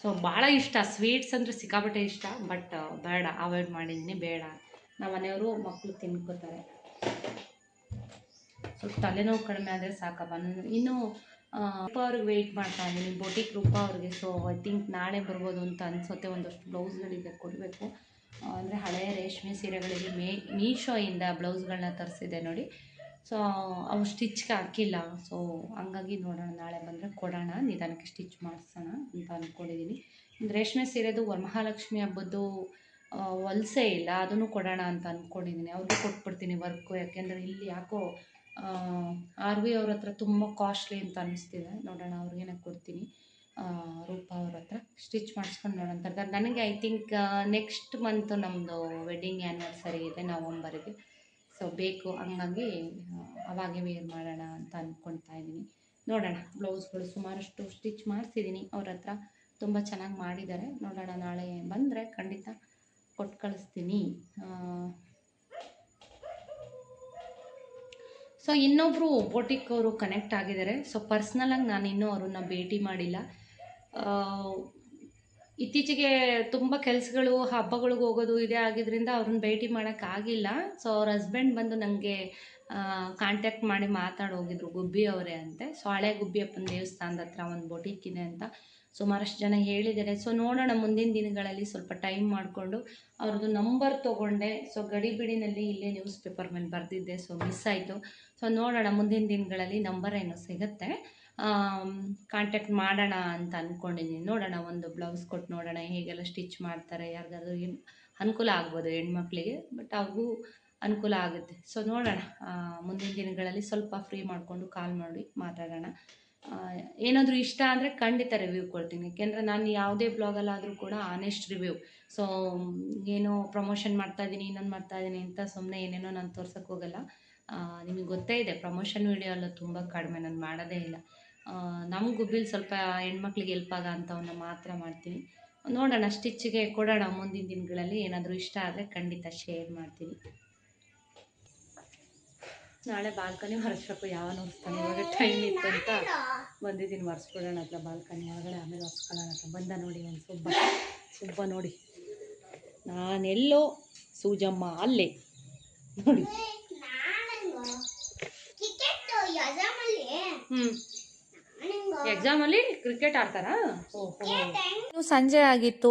ಸೊ ಭಾಳ ಇಷ್ಟ. ಸ್ವೀಟ್ಸ್ ಅಂದರೆ ಸಿಕ್ಕಾಪಟ್ಟೆ ಇಷ್ಟ ಬಟ್ ಬೇಡ. ಅವಾಯ್ಡ್ ಮಾಡಿದ್ದೀನಿ ಬೇಡ. ನಮ್ಮ ಮನೆಯವರು ಮಕ್ಕಳು ತಿನ್ಕೋತಾರೆ. ಸ್ವಲ್ಪ ತಲೆನೋವು ಕಡಿಮೆ ಆದರೆ ಸಾಕಪ್ಪ. ನಾನು ಇನ್ನೂ ರೂಪ ಅವ್ರಿಗೆ ವೆಯ್ಟ್ ಮಾಡ್ತಾ ಇದ್ದೀನಿ. ಬೊಟಿಕ್ ರೂಪ ಅವ್ರಿಗೆ. ಸೊ ಐ ಥಿಂಕ್ ನಾಳೆ ಬರ್ಬೋದು ಅಂತ ಅನಿಸುತ್ತೆ. ಒಂದಷ್ಟು ಬ್ಲೌಸ್ಗಳಿದೆ ಕೊಡಬೇಕು. ಅಂದರೆ ಹಳೆಯ ರೇಷ್ಮೆ ಸೀರೆಗಳಿಗೆ ಮೇ, ಮೀಶೋಯಿಂದ ಬ್ಲೌಸ್ಗಳನ್ನ ತರಿಸಿದೆ ನೋಡಿ. ಸೊ ಅವು ಸ್ಟಿಚ್ಗೆ ಹಾಕಿಲ್ಲ. ಸೊ ಹಂಗಾಗಿ ನೋಡೋಣ, ನಾಳೆ ಬಂದರೆ ಕೊಡೋಣ. ನಿಧಾನಕ್ಕೆ ಸ್ಟಿಚ್ ಮಾಡಿಸೋಣ ಅಂತ ಅಂದ್ಕೊಂಡಿದ್ದೀನಿ ರೇಷ್ಮೆ ಸೀರೆದು ವರಮಹಾಲಕ್ಷ್ಮಿ ಹಬ್ಬದ್ದು ವಲಸೆ ಇಲ್ಲ. ಅದನ್ನು ಕೊಡೋಣ ಅಂತ ಅಂದ್ಕೊಂಡಿದ್ದೀನಿ ಅವ್ರಿಗೂ ಕೊಟ್ಬಿಡ್ತೀನಿ ವರ್ಕು. ಯಾಕೆಂದರೆ ಇಲ್ಲಿ ಯಾಕೋ ಆರ್ ವಿ ಅವ್ರ ಹತ್ರ ತುಂಬ ಕಾಸ್ಟ್ಲಿ ಅಂತ ಅನ್ನಿಸ್ತಿದೆ ನೋಡೋಣ ಅವ್ರಿಗೇನೆ ಕೊಡ್ತೀನಿ. ರೂಪ ಅವ್ರ ಹತ್ರ ಸ್ಟಿಚ್ ಮಾಡಿಸ್ಕೊಂಡು ನೋಡೋಣ. ನನಗೆ ಐ ಥಿಂಕ್ ನೆಕ್ಸ್ಟ್ ಮಂತ್ ನಮ್ಮದು ವೆಡ್ಡಿಂಗ್ ಆ್ಯನಿವರ್ಸರಿ ಇದೆ, ನವಂಬರಿಗೆ. ಸೊ ಬೇಕು ಹಂಗಾಗಿ ಅವಾಗೆ ವೇರ್ ಮಾಡೋಣ ಅಂತ ಅಂದ್ಕೊಳ್ತಾ ಇದ್ದೀನಿ. ನೋಡೋಣ, ಬ್ಲೌಸ್ಗಳು ಸುಮಾರಷ್ಟು ಸ್ಟಿಚ್ ಮಾಡಿಸಿದ್ದೀನಿ. ಅವ್ರ ಹತ್ರ ತುಂಬ ಚೆನ್ನಾಗಿ ಮಾಡಿದ್ದಾರೆ. ನೋಡೋಣ ನಾಳೆ ಬಂದರೆ ಖಂಡಿತ ಕೊಟ್ಟು ಕಳಿಸ್ತೀನಿ. ಸೊ ಇನ್ನೊಬ್ಬರು ಬೋಟಿಕ್ ಅವರು ಕನೆಕ್ಟ್ ಆಗಿದ್ದಾರೆ. ಸೊ ಪರ್ಸ್ನಲಾಗಿ ನಾನು ಇನ್ನೂ ಅವ್ರನ್ನ ಭೇಟಿ ಮಾಡಿಲ್ಲ. ಇತ್ತೀಚೆಗೆ ತುಂಬ ಕೆಲಸಗಳು, ಹಬ್ಬಗಳಿಗೆ ಹೋಗೋದು ಇದೇ ಆಗಿದ್ದರಿಂದ ಅವ್ರನ್ನ ಭೇಟಿ ಮಾಡೋಕ್ಕಾಗಿಲ್ಲ ಸೊ ಅವ್ರ ಹಸ್ಬೆಂಡ್ ಬಂದು ನನಗೆ ಕಾಂಟ್ಯಾಕ್ಟ್ ಮಾಡಿ ಮಾತಾಡಿ ಹೋಗಿದ್ರು ಗುಬ್ಬಿ ಅವರೇ ಅಂತೆ. ಸೊ ಹಳೆ ಗುಬ್ಬಿಯಪ್ಪನ ದೇವಸ್ಥಾನದ ಹತ್ರ ಒಂದು ಬೊಟಿಕ್ ಇದೆ ಅಂತ ಸುಮಾರಷ್ಟು ಜನ ಹೇಳಿದ್ದಾರೆ. ಸೊ ನೋಡೋಣ ಮುಂದಿನ ದಿನಗಳಲ್ಲಿ ಸ್ವಲ್ಪ ಟೈಮ್ ಮಾಡಿಕೊಂಡು ಅವ್ರದ್ದು ನಂಬರ್ ತೊಗೊಂಡೆ. ಸೊ ಗಡಿಬಿಡಿನಲ್ಲಿ ಇಲ್ಲೇ ನ್ಯೂಸ್ ಪೇಪರ್ ಮೇಲೆ ಬರೆದಿದ್ದೆ. ಸೊ ಮಿಸ್ ಆಯಿತು. ಸೊ ನೋಡೋಣ ಮುಂದಿನ ದಿನಗಳಲ್ಲಿ ನಂಬರ್ ಏನೋ ಸಿಗುತ್ತೆ. ಕಾಂಟ್ಯಾಕ್ಟ್ ಮಾಡೋಣ ಅಂತ ಅಂದ್ಕೊಂಡಿದ್ದೀನಿ ನೋಡೋಣ, ಒಂದು ಬ್ಲೌಸ್ ಕೊಟ್ಟು ನೋಡೋಣ, ಹೇಗೆಲ್ಲ ಸ್ಟಿಚ್ ಮಾಡ್ತಾರೆ, ಯಾರಿಗಾದ್ರೂ ಏನು ಅನುಕೂಲ ಆಗ್ಬೋದು ಹೆಣ್ಮಕ್ಳಿಗೆ ಬಟ್ ಅವ್ರಿಗೂ ಅನುಕೂಲ ಆಗುತ್ತೆ. ಸೊ ನೋಡೋಣ. ಮುಂದಿನ ದಿನಗಳಲ್ಲಿ ಸ್ವಲ್ಪ ಫ್ರೀ ಮಾಡಿಕೊಂಡು ಕಾಲ್ ಮಾಡಿ ಮಾತಾಡೋಣ. ಏನಾದರೂ ಇಷ್ಟ ಅಂದರೆ ಖಂಡಿತ ರಿವ್ಯೂ ಕೊಡ್ತೀನಿ. ಯಾಕೆಂದರೆ ನಾನು ಯಾವುದೇ ಬ್ಲಾಗಲ್ಲಾದರೂ ಕೂಡ ಆನೆಸ್ಟ್ ರಿವ್ಯೂ ಸೊ ಏನೋ ಪ್ರಮೋಷನ್ ಮಾಡ್ತಾ ಇದ್ದೀನಿ, ಇನ್ನೊಂದು ಮಾಡ್ತಾ ಇದ್ದೀನಿ ಅಂತ ಸುಮ್ಮನೆ ಏನೇನೋ ನಾನು ತೋರ್ಸೋಕ್ಕೆ ಹೋಗಲ್ಲ. ನಿಮಗೆ ಗೊತ್ತೇ ಇದೆ ಪ್ರಮೋಷನ್ ವೀಡಿಯೋ ಎಲ್ಲ ತುಂಬ ಕಡಿಮೆ, ನಾನು ಮಾಡೋದೇ ಇಲ್ಲ. ನಮ್ಮ ಬಿಲ್ ಸ್ವಲ್ಪ ಹೆಣ್ಮಕ್ಳಿಗೆ ಹೆಲ್ಪ್ ಆಗೋ ಅಂಥವನ್ನ ಮಾತ್ರ ಮಾಡ್ತೀನಿ. ನೋಡೋಣ ಸ್ಟಿಚ್ಗೆ ಕೊಡೋಣ ಮುಂದಿನ ದಿನಗಳಲ್ಲಿ ಏನಾದರೂ ಇಷ್ಟ ಆದರೆ ಖಂಡಿತ ಶೇರ್ ಮಾಡ್ತೀನಿ. ನಾಳೆ ಬಾಲ್ಕನಿ ಹೊರಸ್ಬೇಕು ಯಾವ ಹೊರಿಸ್ತಾನೆ ಇವಾಗ ಟೈಮ್ ಇತ್ತು ಅಂತ ಬಂದಿದ್ದೀನಿ ಒರೆಸ್ಬಿಡೋಣ ಹತ್ರ ಬಾಲ್ಕನಿ ಒಳಗಡೆ ಆಮೇಲೆ ಒರೆಸ್ಕೊಳ್ಳೋಣ ಅಂತ ಬಂದ ನೋಡಿ ಒಂದು ಸುಬ್ಬ ಸುಬ್ಬ ನೋಡಿ. ನಾನೆಲ್ಲೋ ಸೂಜಮ್ಮ ಅಲ್ಲೇ. ನೋಡಿ. ಹ್ಞೂ ಎಕ್ಸಾಮಲ್ಲಿ ಕ್ರಿಕೆಟ್ ಆಡ್ತಾರಾ? ಸಂಜೆ ಆಗಿತ್ತು.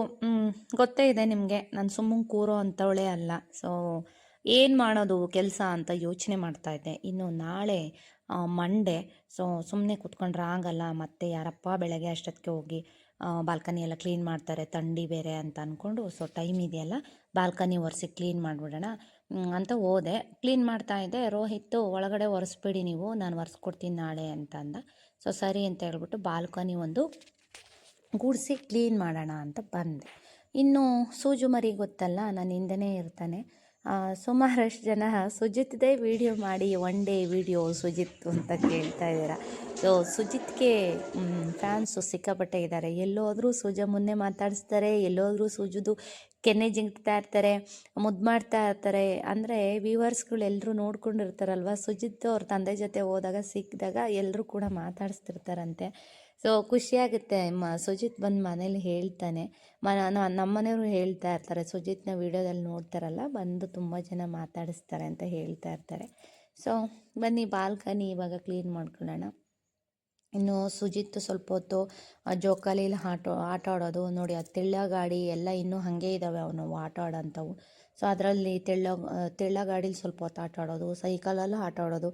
ಗೊತ್ತೇ ಇದೆ ನಿಮಗೆ. ನಾನು ಸುಮ್ಮನೆ ಕೂರೋ ಅಂಥವಳೇ ಅಲ್ಲ. ಸೊ ಏನು ಮಾಡೋದು ಕೆಲಸ ಅಂತ ಯೋಚನೆ ಮಾಡ್ತಾ ಇದ್ದೆ. ಇನ್ನು ನಾಳೆ ಮಂಡೇ ಸೊ ಸುಮ್ಮನೆ ಕೂತ್ಕೊಂಡ್ರೆ ಆಗಲ್ಲ. ಮತ್ತೆ ಯಾರಪ್ಪ ಬೆಳಗ್ಗೆ ಅಷ್ಟೊತ್ತಿಗೆ ಹೋಗಿ ಬಾಲ್ಕನಿ ಎಲ್ಲ ಕ್ಲೀನ್ ಮಾಡ್ತಾರೆ. ಥಂಡಿ ಬೇರೆ ಅಂತ ಅಂದ್ಕೊಂಡು ಸೊ ಟೈಮ್ ಇದೆಯಲ್ಲ. ಬಾಲ್ಕನಿ ಒರೆಸಿ ಕ್ಲೀನ್ ಮಾಡಿಬಿಡೋಣ ಅಂತ ಹೋದೆ. ಕ್ಲೀನ್ ಮಾಡ್ತಾ ಇದ್ದೆ. ರೋಹಿತ್ ಒಳಗಡೆ ಒರೆಸ್ಬಿಡಿ ನೀವು. ನಾನು ಒರೆಸ್ಕೊಡ್ತೀನಿ ನಾಳೆ ಅಂತ ಅಂದ. ಸೊ ಸರಿ ಅಂತ ಹೇಳ್ಬಿಟ್ಟು ಬಾಲ್ಕನಿ ಒಂದು ಗುಡಿಸಿ ಕ್ಲೀನ್ ಮಾಡೋಣ ಅಂತ ಬಂದೆ. ಇನ್ನು ಸೂಜು ಮರಿ ಗೊತ್ತಲ್ಲ, ನಾನು ಹಿಂದೆನೇ ಇರ್ತಾನೆ. ಸುಮಾರಷ್ಟು ಜನ ಸುಜಿತ್ದೇ ವಿಡಿಯೋ ಮಾಡಿ ಒನ್ ಡೇ ವಿಡಿಯೋ ಸುಜಿತ್ ಅಂತ ಕೇಳ್ತಾ ಇದ್ದೀರಾ ಸೊ ಸುಜಿತ್ಗೆ ಫ್ಯಾನ್ಸು ಸಿಕ್ಕಾಪಟ್ಟೆ ಇದ್ದಾರೆ ಎಲ್ಲೋದರೂ ಸೂಜ ಮುನ್ನೆ ಮಾತಾಡಿಸ್ತಾರೆ, ಎಲ್ಲೋದರೂ ಸೂಜುದು ಕೆನ್ನೆ ಜಿಂಕ್ತಾ ಇರ್ತಾರೆ, ಮುದ್ದು ಮಾಡ್ತಾ ಇರ್ತಾರೆ. ಅಂದರೆ ವ್ಯೂವರ್ಸ್ಗಳು ಎಲ್ಲರೂ ನೋಡ್ಕೊಂಡಿರ್ತಾರಲ್ವ? ಸುಜಿತ್ ಅವ್ರ ತಂದೆ ಜೊತೆ ಹೋದಾಗ, ಸಿಕ್ಕಿದಾಗ ಎಲ್ಲರೂ ಕೂಡ ಮಾತಾಡಿಸ್ತಿರ್ತಾರಂತೆ. ಸೊ ಖುಷಿಯಾಗುತ್ತೆ. ಮ, ಸುಜಿತ್ ಬಂದು ಮನೇಲಿ ಹೇಳ್ತಾನೆ. ಮ ನಾನು ನಮ್ಮನೆಯವರು ಹೇಳ್ತಾ ಇರ್ತಾರೆ. ಸುಜಿತ್ನ ವೀಡಿಯೋದಲ್ಲಿ ನೋಡ್ತಾರಲ್ಲ, ಬಂದು ತುಂಬ ಜನ ಮಾತಾಡಿಸ್ತಾರೆ ಅಂತ ಹೇಳ್ತಾ ಇರ್ತಾರೆ. ಸೊ ಬನ್ನಿ, ಬಾಲ್ಕನಿ ಇವಾಗ ಕ್ಲೀನ್ ಮಾಡ್ಕೊಳ್ಳೋಣ. ಇನ್ನು ಸುಜಿತ್ ಸ್ವಲ್ಪ ಹೊತ್ತು ಜೋಕಾಲಿಲಿ ಆಟೋ ಆಟ ಆಡೋದು, ನೋಡಿ ಆ ತೆಳ್ಳ ಗಾಡಿ ಎಲ್ಲ ಇನ್ನೂ ಹಾಗೆ ಇದ್ದಾವೆ ಅವನು ಆಟ ಆಡೋಂಥವು. ಸೊ ಅದರಲ್ಲಿ ತೆಳ್ಳ ತೆಳ್ಳ ಗಾಡೀಲಿ ಸ್ವಲ್ಪ ಹೊತ್ತು ಆಟ ಆಡೋದು, ಸೈಕಲಲ್ಲೂ ಆಟ ಆಡೋದು.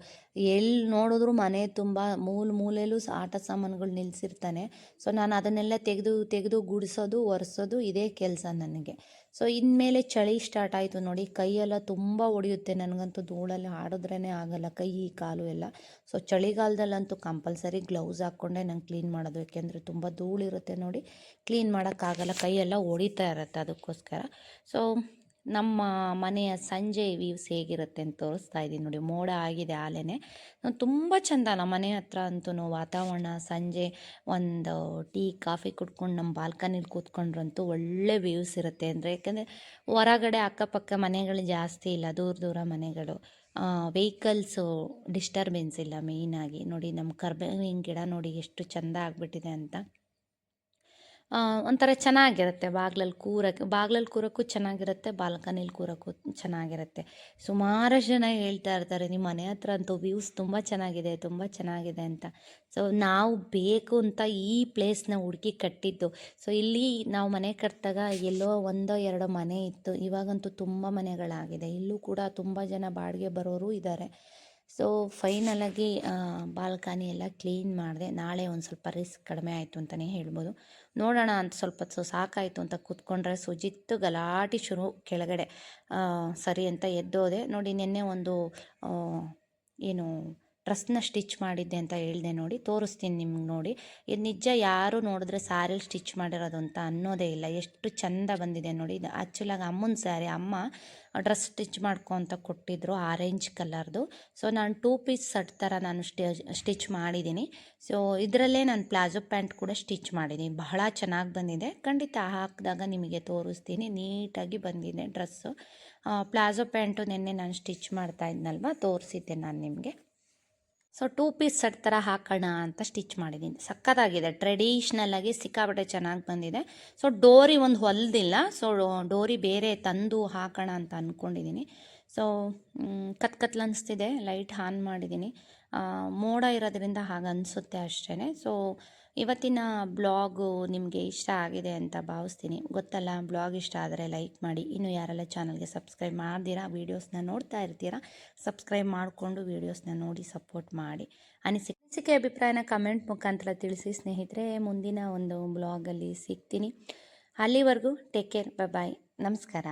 ಎಲ್ಲಿ ನೋಡಿದ್ರು ಮನೆ ತುಂಬ ಮೂಲ ಮೂಲೆಯಲ್ಲೂ ಆಟ ಸಾಮಾನುಗಳು ನಿಲ್ಲಿಸಿರ್ತಾನೆ ಸೊ ನಾನು ಅದನ್ನೆಲ್ಲ ತೆಗೆದು ತೆಗೆದು ಗುಡಿಸೋದು, ಒರೆಸೋದು ಇದೇ ಕೆಲಸ ನನಗೆ. ಸೊ ಇನ್ಮೇಲೆ ಚಳಿ ಸ್ಟಾರ್ಟ್ ಆಯಿತು ನೋಡಿ. ಕೈಯೆಲ್ಲ ತುಂಬ ಒಡೆಯುತ್ತೆ. ನನಗಂತೂ ಧೂಳಲ್ಲಿ ಆಡಿದ್ರೇ ಆಗಲ್ಲ. ಕೈ, ಕಾಲು ಎಲ್ಲ. ಸೊ ಚಳಿಗಾಲದಲ್ಲಂತೂ ಕಂಪಲ್ಸರಿ ಗ್ಲೌಸ್ ಹಾಕ್ಕೊಂಡೆ ನಂಗೆ ಕ್ಲೀನ್ ಮಾಡೋದು. ಯಾಕೆಂದರೆ ತುಂಬ ಧೂಳಿರುತ್ತೆ ನೋಡಿ. ಕ್ಲೀನ್ ಮಾಡೋಕ್ಕಾಗಲ್ಲ. ಕೈಯೆಲ್ಲ ಹೊಡಿತಾ ಇರುತ್ತೆ ಅದಕ್ಕೋಸ್ಕರ. ಸೊ ನಮ್ಮ ಮನೆಯ ಸಂಜೆ ವ್ಯೂಸ್ ಹೇಗಿರುತ್ತೆ ಅಂತ ತೋರಿಸ್ತಾ ಇದ್ದೀನಿ ನೋಡಿ, ಮೋಡ ಆಗಿದೆ ಆಲೆನೆ. ತುಂಬ ಚಂದ, ನಮ್ಮ ಮನೆ ಹತ್ರ ಅಂತೂ ವಾತಾವರಣ, ಸಂಜೆ ಒಂದು ಟೀ, ಕಾಫಿ ಕುಡ್ಕೊಂಡು ನಮ್ಮ ಬಾಲ್ಕನಿಲಿ ಕೂತ್ಕೊಂಡ್ರಂತೂ ಒಳ್ಳೆ ವ್ಯೂಸ್ ಇರುತ್ತೆ. ಅಂದರೆ ಯಾಕಂದರೆ ಹೊರಗಡೆ ಅಕ್ಕಪಕ್ಕ ಮನೆಗಳು ಜಾಸ್ತಿ ಇಲ್ಲ, ದೂರ ದೂರ ಮನೆಗಳು. ವೆಹಿಕಲ್ಸು ಡಿಸ್ಟರ್ಬೆನ್ಸ್ ಇಲ್ಲ ಮೇಯ್ನಾಗಿ ನೋಡಿ, ನಮ್ಮ ಕರ್ಬೇವಿನ ಗಿಡ ನೋಡಿ ಎಷ್ಟು ಚೆಂದ ಆಗಿಬಿಟ್ಟಿದೆ ಅಂತ. ಒಂಥರ ಚೆನ್ನಾಗಿರುತ್ತೆ. ಬಾಗ್ಲಲ್ಲಿ ಕೂರಕ್ಕೆ ಬಾಗ್ಲಲ್ಲಿ ಕೂರೋಕ್ಕೂ ಚೆನ್ನಾಗಿರುತ್ತೆ, ಬಾಲ್ಕನಿಲಿ ಕೂರೋಕ್ಕೂ ಚೆನ್ನಾಗಿರುತ್ತೆ. ಸುಮಾರು ಜನ ಹೇಳ್ತಾ ಇರ್ತಾರೆ ನಿಮ್ಮ ಮನೆ ಹತ್ರ ಅಂತೂ ವ್ಯೂಸ್ ತುಂಬ ಚೆನ್ನಾಗಿದೆ ತುಂಬ ಚೆನ್ನಾಗಿದೆ ಅಂತ. ಸೊ ನಾವು ಬೇಕು ಅಂತ ಈ ಪ್ಲೇಸ್ನ ಹುಡುಕಿ ಕಟ್ಟಿದ್ದು. ಸೊ ಇಲ್ಲಿ ನಾವು ಮನೆ ಕಟ್ಟಿದಾಗ ಎಲ್ಲೋ ಒಂದೋ ಎರಡೋ ಮನೆ ಇತ್ತು. ಇವಾಗಂತೂ ತುಂಬ ಮನೆಗಳಾಗಿದೆ. ಇಲ್ಲೂ ಕೂಡ ತುಂಬ ಜನ ಬಾಡಿಗೆ ಬರೋರು ಇದ್ದಾರೆ ಸೊ ಫೈನಲಾಗಿ ಬಾಲ್ಕನಿ ಎಲ್ಲ ಕ್ಲೀನ್ ಮಾಡಿದೆ. ನಾಳೆ ಒಂದು ಸ್ವಲ್ಪ ರಿಸ್ಕ್ ಕಡಿಮೆ ಆಯಿತು ಅಂತಲೇ ಹೇಳ್ಬೋದು. ನೋಡೋಣ ಅಂತ ಸ್ವಲ್ಪ ಸೊ ಸಾಕಾಯಿತು ಅಂತ ಕೂತ್ಕೊಂಡ್ರೆ ಸುಜಿತ್ತು ಗಲಾಟೆ ಶುರು ಕೆಳಗಡೆ. ಸರಿ ಅಂತ ಎದ್ದೋದೆ ನೋಡಿ ನಿನ್ನೆ ಒಂದು ಏನು ಡ್ರೆಸ್ನ ಸ್ಟಿಚ್ ಮಾಡಿದ್ದೆ ಅಂತ ಹೇಳಿದೆ ನೋಡಿ, ತೋರಿಸ್ತೀನಿ ನಿಮ್ಗೆ ನೋಡಿ. ಇದು ನಿಜ ಯಾರು ನೋಡಿದ್ರೆ ಸ್ಯಾರಿಲಿ ಸ್ಟಿಚ್ ಮಾಡಿರೋದು ಅಂತ ಅನ್ನೋದೇ ಇಲ್ಲ. ಎಷ್ಟು ಚಂದ ಬಂದಿದೆ ನೋಡಿ. ಇದು ಆ್ಯಕ್ಚುಲಾಗಿ ಅಮ್ಮನ ಸ್ಯಾರಿ, ಅಮ್ಮ ಡ್ರೆಸ್ ಸ್ಟಿಚ್ ಮಾಡ್ಕೊ ಅಂತ ಕೊಟ್ಟಿದ್ರು ಆರೆಂಜ್ ಕಲರ್ದು. ಸೊ, ನಾನು ಟೂ ಪೀಸ್ ಸಟ್ ಥರ ನಾನು ಸ್ಟಿ, ಸ್ಟಿಚ್ ಮಾಡಿದ್ದೀನಿ. ಸೊ, ಇದರಲ್ಲೇ ನಾನು ಪ್ಲಾಜೋ ಪ್ಯಾಂಟ್ ಕೂಡ ಸ್ಟಿಚ್ ಮಾಡಿದ್ದೀನಿ. ಬಹಳ ಚೆನ್ನಾಗಿ ಬಂದಿದೆ. ಖಂಡಿತ ಹಾಕಿದಾಗ ನಿಮಗೆ ತೋರಿಸ್ತೀನಿ. ನೀಟಾಗಿ ಬಂದಿದೆ ಡ್ರೆಸ್ಸು. ಪ್ಲಾಜೋ ಪ್ಯಾಂಟು ನಿನ್ನೆ ನಾನು ಸ್ಟಿಚ್ ಮಾಡ್ತಾ ಇದ್ನಲ್ವ? ತೋರಿಸಿದ್ದೆ ನಾನು ನಿಮಗೆ. ಸೊ ಟೂ ಪೀಸ್ ಸೆಟ್ ಥರ ಹಾಕೋಣ ಅಂತ ಸ್ಟಿಚ್ ಮಾಡಿದ್ದೀನಿ. ಸಖತ್ತಾಗಿದೆ ಟ್ರೆಡಿಷ್ನಲ್ ಆಗಿ ಸಿಕ್ಕಾಪಟ್ಟೆ ಚೆನ್ನಾಗಿ ಬಂದಿದೆ. ಸೊ ಡೋರಿ ಒಂದು ಹೊಲ್ದಿಲ್ಲ. ಸೊ ಡೋರಿ ಬೇರೆ ತಂದು ಹಾಕೋಣ ಅಂತ ಅಂದ್ಕೊಂಡಿದ್ದೀನಿ ಸೊ ಕತ್ ಕತ್ಲು ಅನಿಸ್ತಿದೆ. ಲೈಟ್ ಆನ್ ಮಾಡಿದ್ದೀನಿ ಮೋಡ ಇರೋದ್ರಿಂದ ಹಾಗೆ ಅನಿಸುತ್ತೆ ಅಷ್ಟೇ ಸೊ ಇವತ್ತಿನ ಬ್ಲಾಗು ನಿಮಗೆ ಇಷ್ಟ ಆಗಿದೆ ಅಂತ ಭಾವಿಸ್ತೀನಿ. ಗೊತ್ತಲ್ಲ, ಬ್ಲಾಗ್ ಇಷ್ಟ ಆದರೆ ಲೈಕ್ ಮಾಡಿ. ಇನ್ನು ಯಾರೆಲ್ಲ ಚಾನಲ್ಗೆ ಸಬ್ಸ್ಕ್ರೈಬ್ ಮಾಡ್ದಿರಾ, ವೀಡಿಯೋಸ್ನ ನೋಡ್ತಾ ಇರ್ತೀರಾ, ಸಬ್ಸ್ಕ್ರೈಬ್ ಮಾಡಿಕೊಂಡು ವೀಡಿಯೋಸ್ನ ನೋಡಿ ಸಪೋರ್ಟ್ ಮಾಡಿ. ಅನಿಸಿಕೆ ಅನಿಸಿಕೆ ಅಭಿಪ್ರಾಯನ ಕಮೆಂಟ್ ಮುಖಾಂತರ ತಿಳಿಸಿ. ಸ್ನೇಹಿತರೆ, ಮುಂದಿನ ಒಂದು ಬ್ಲಾಗಲ್ಲಿ ಸಿಗ್ತೀನಿ. ಅಲ್ಲಿವರೆಗೂ ಟೇಕ್ ಕೇರ್ ಬಾಯ್ ನಮಸ್ಕಾರ.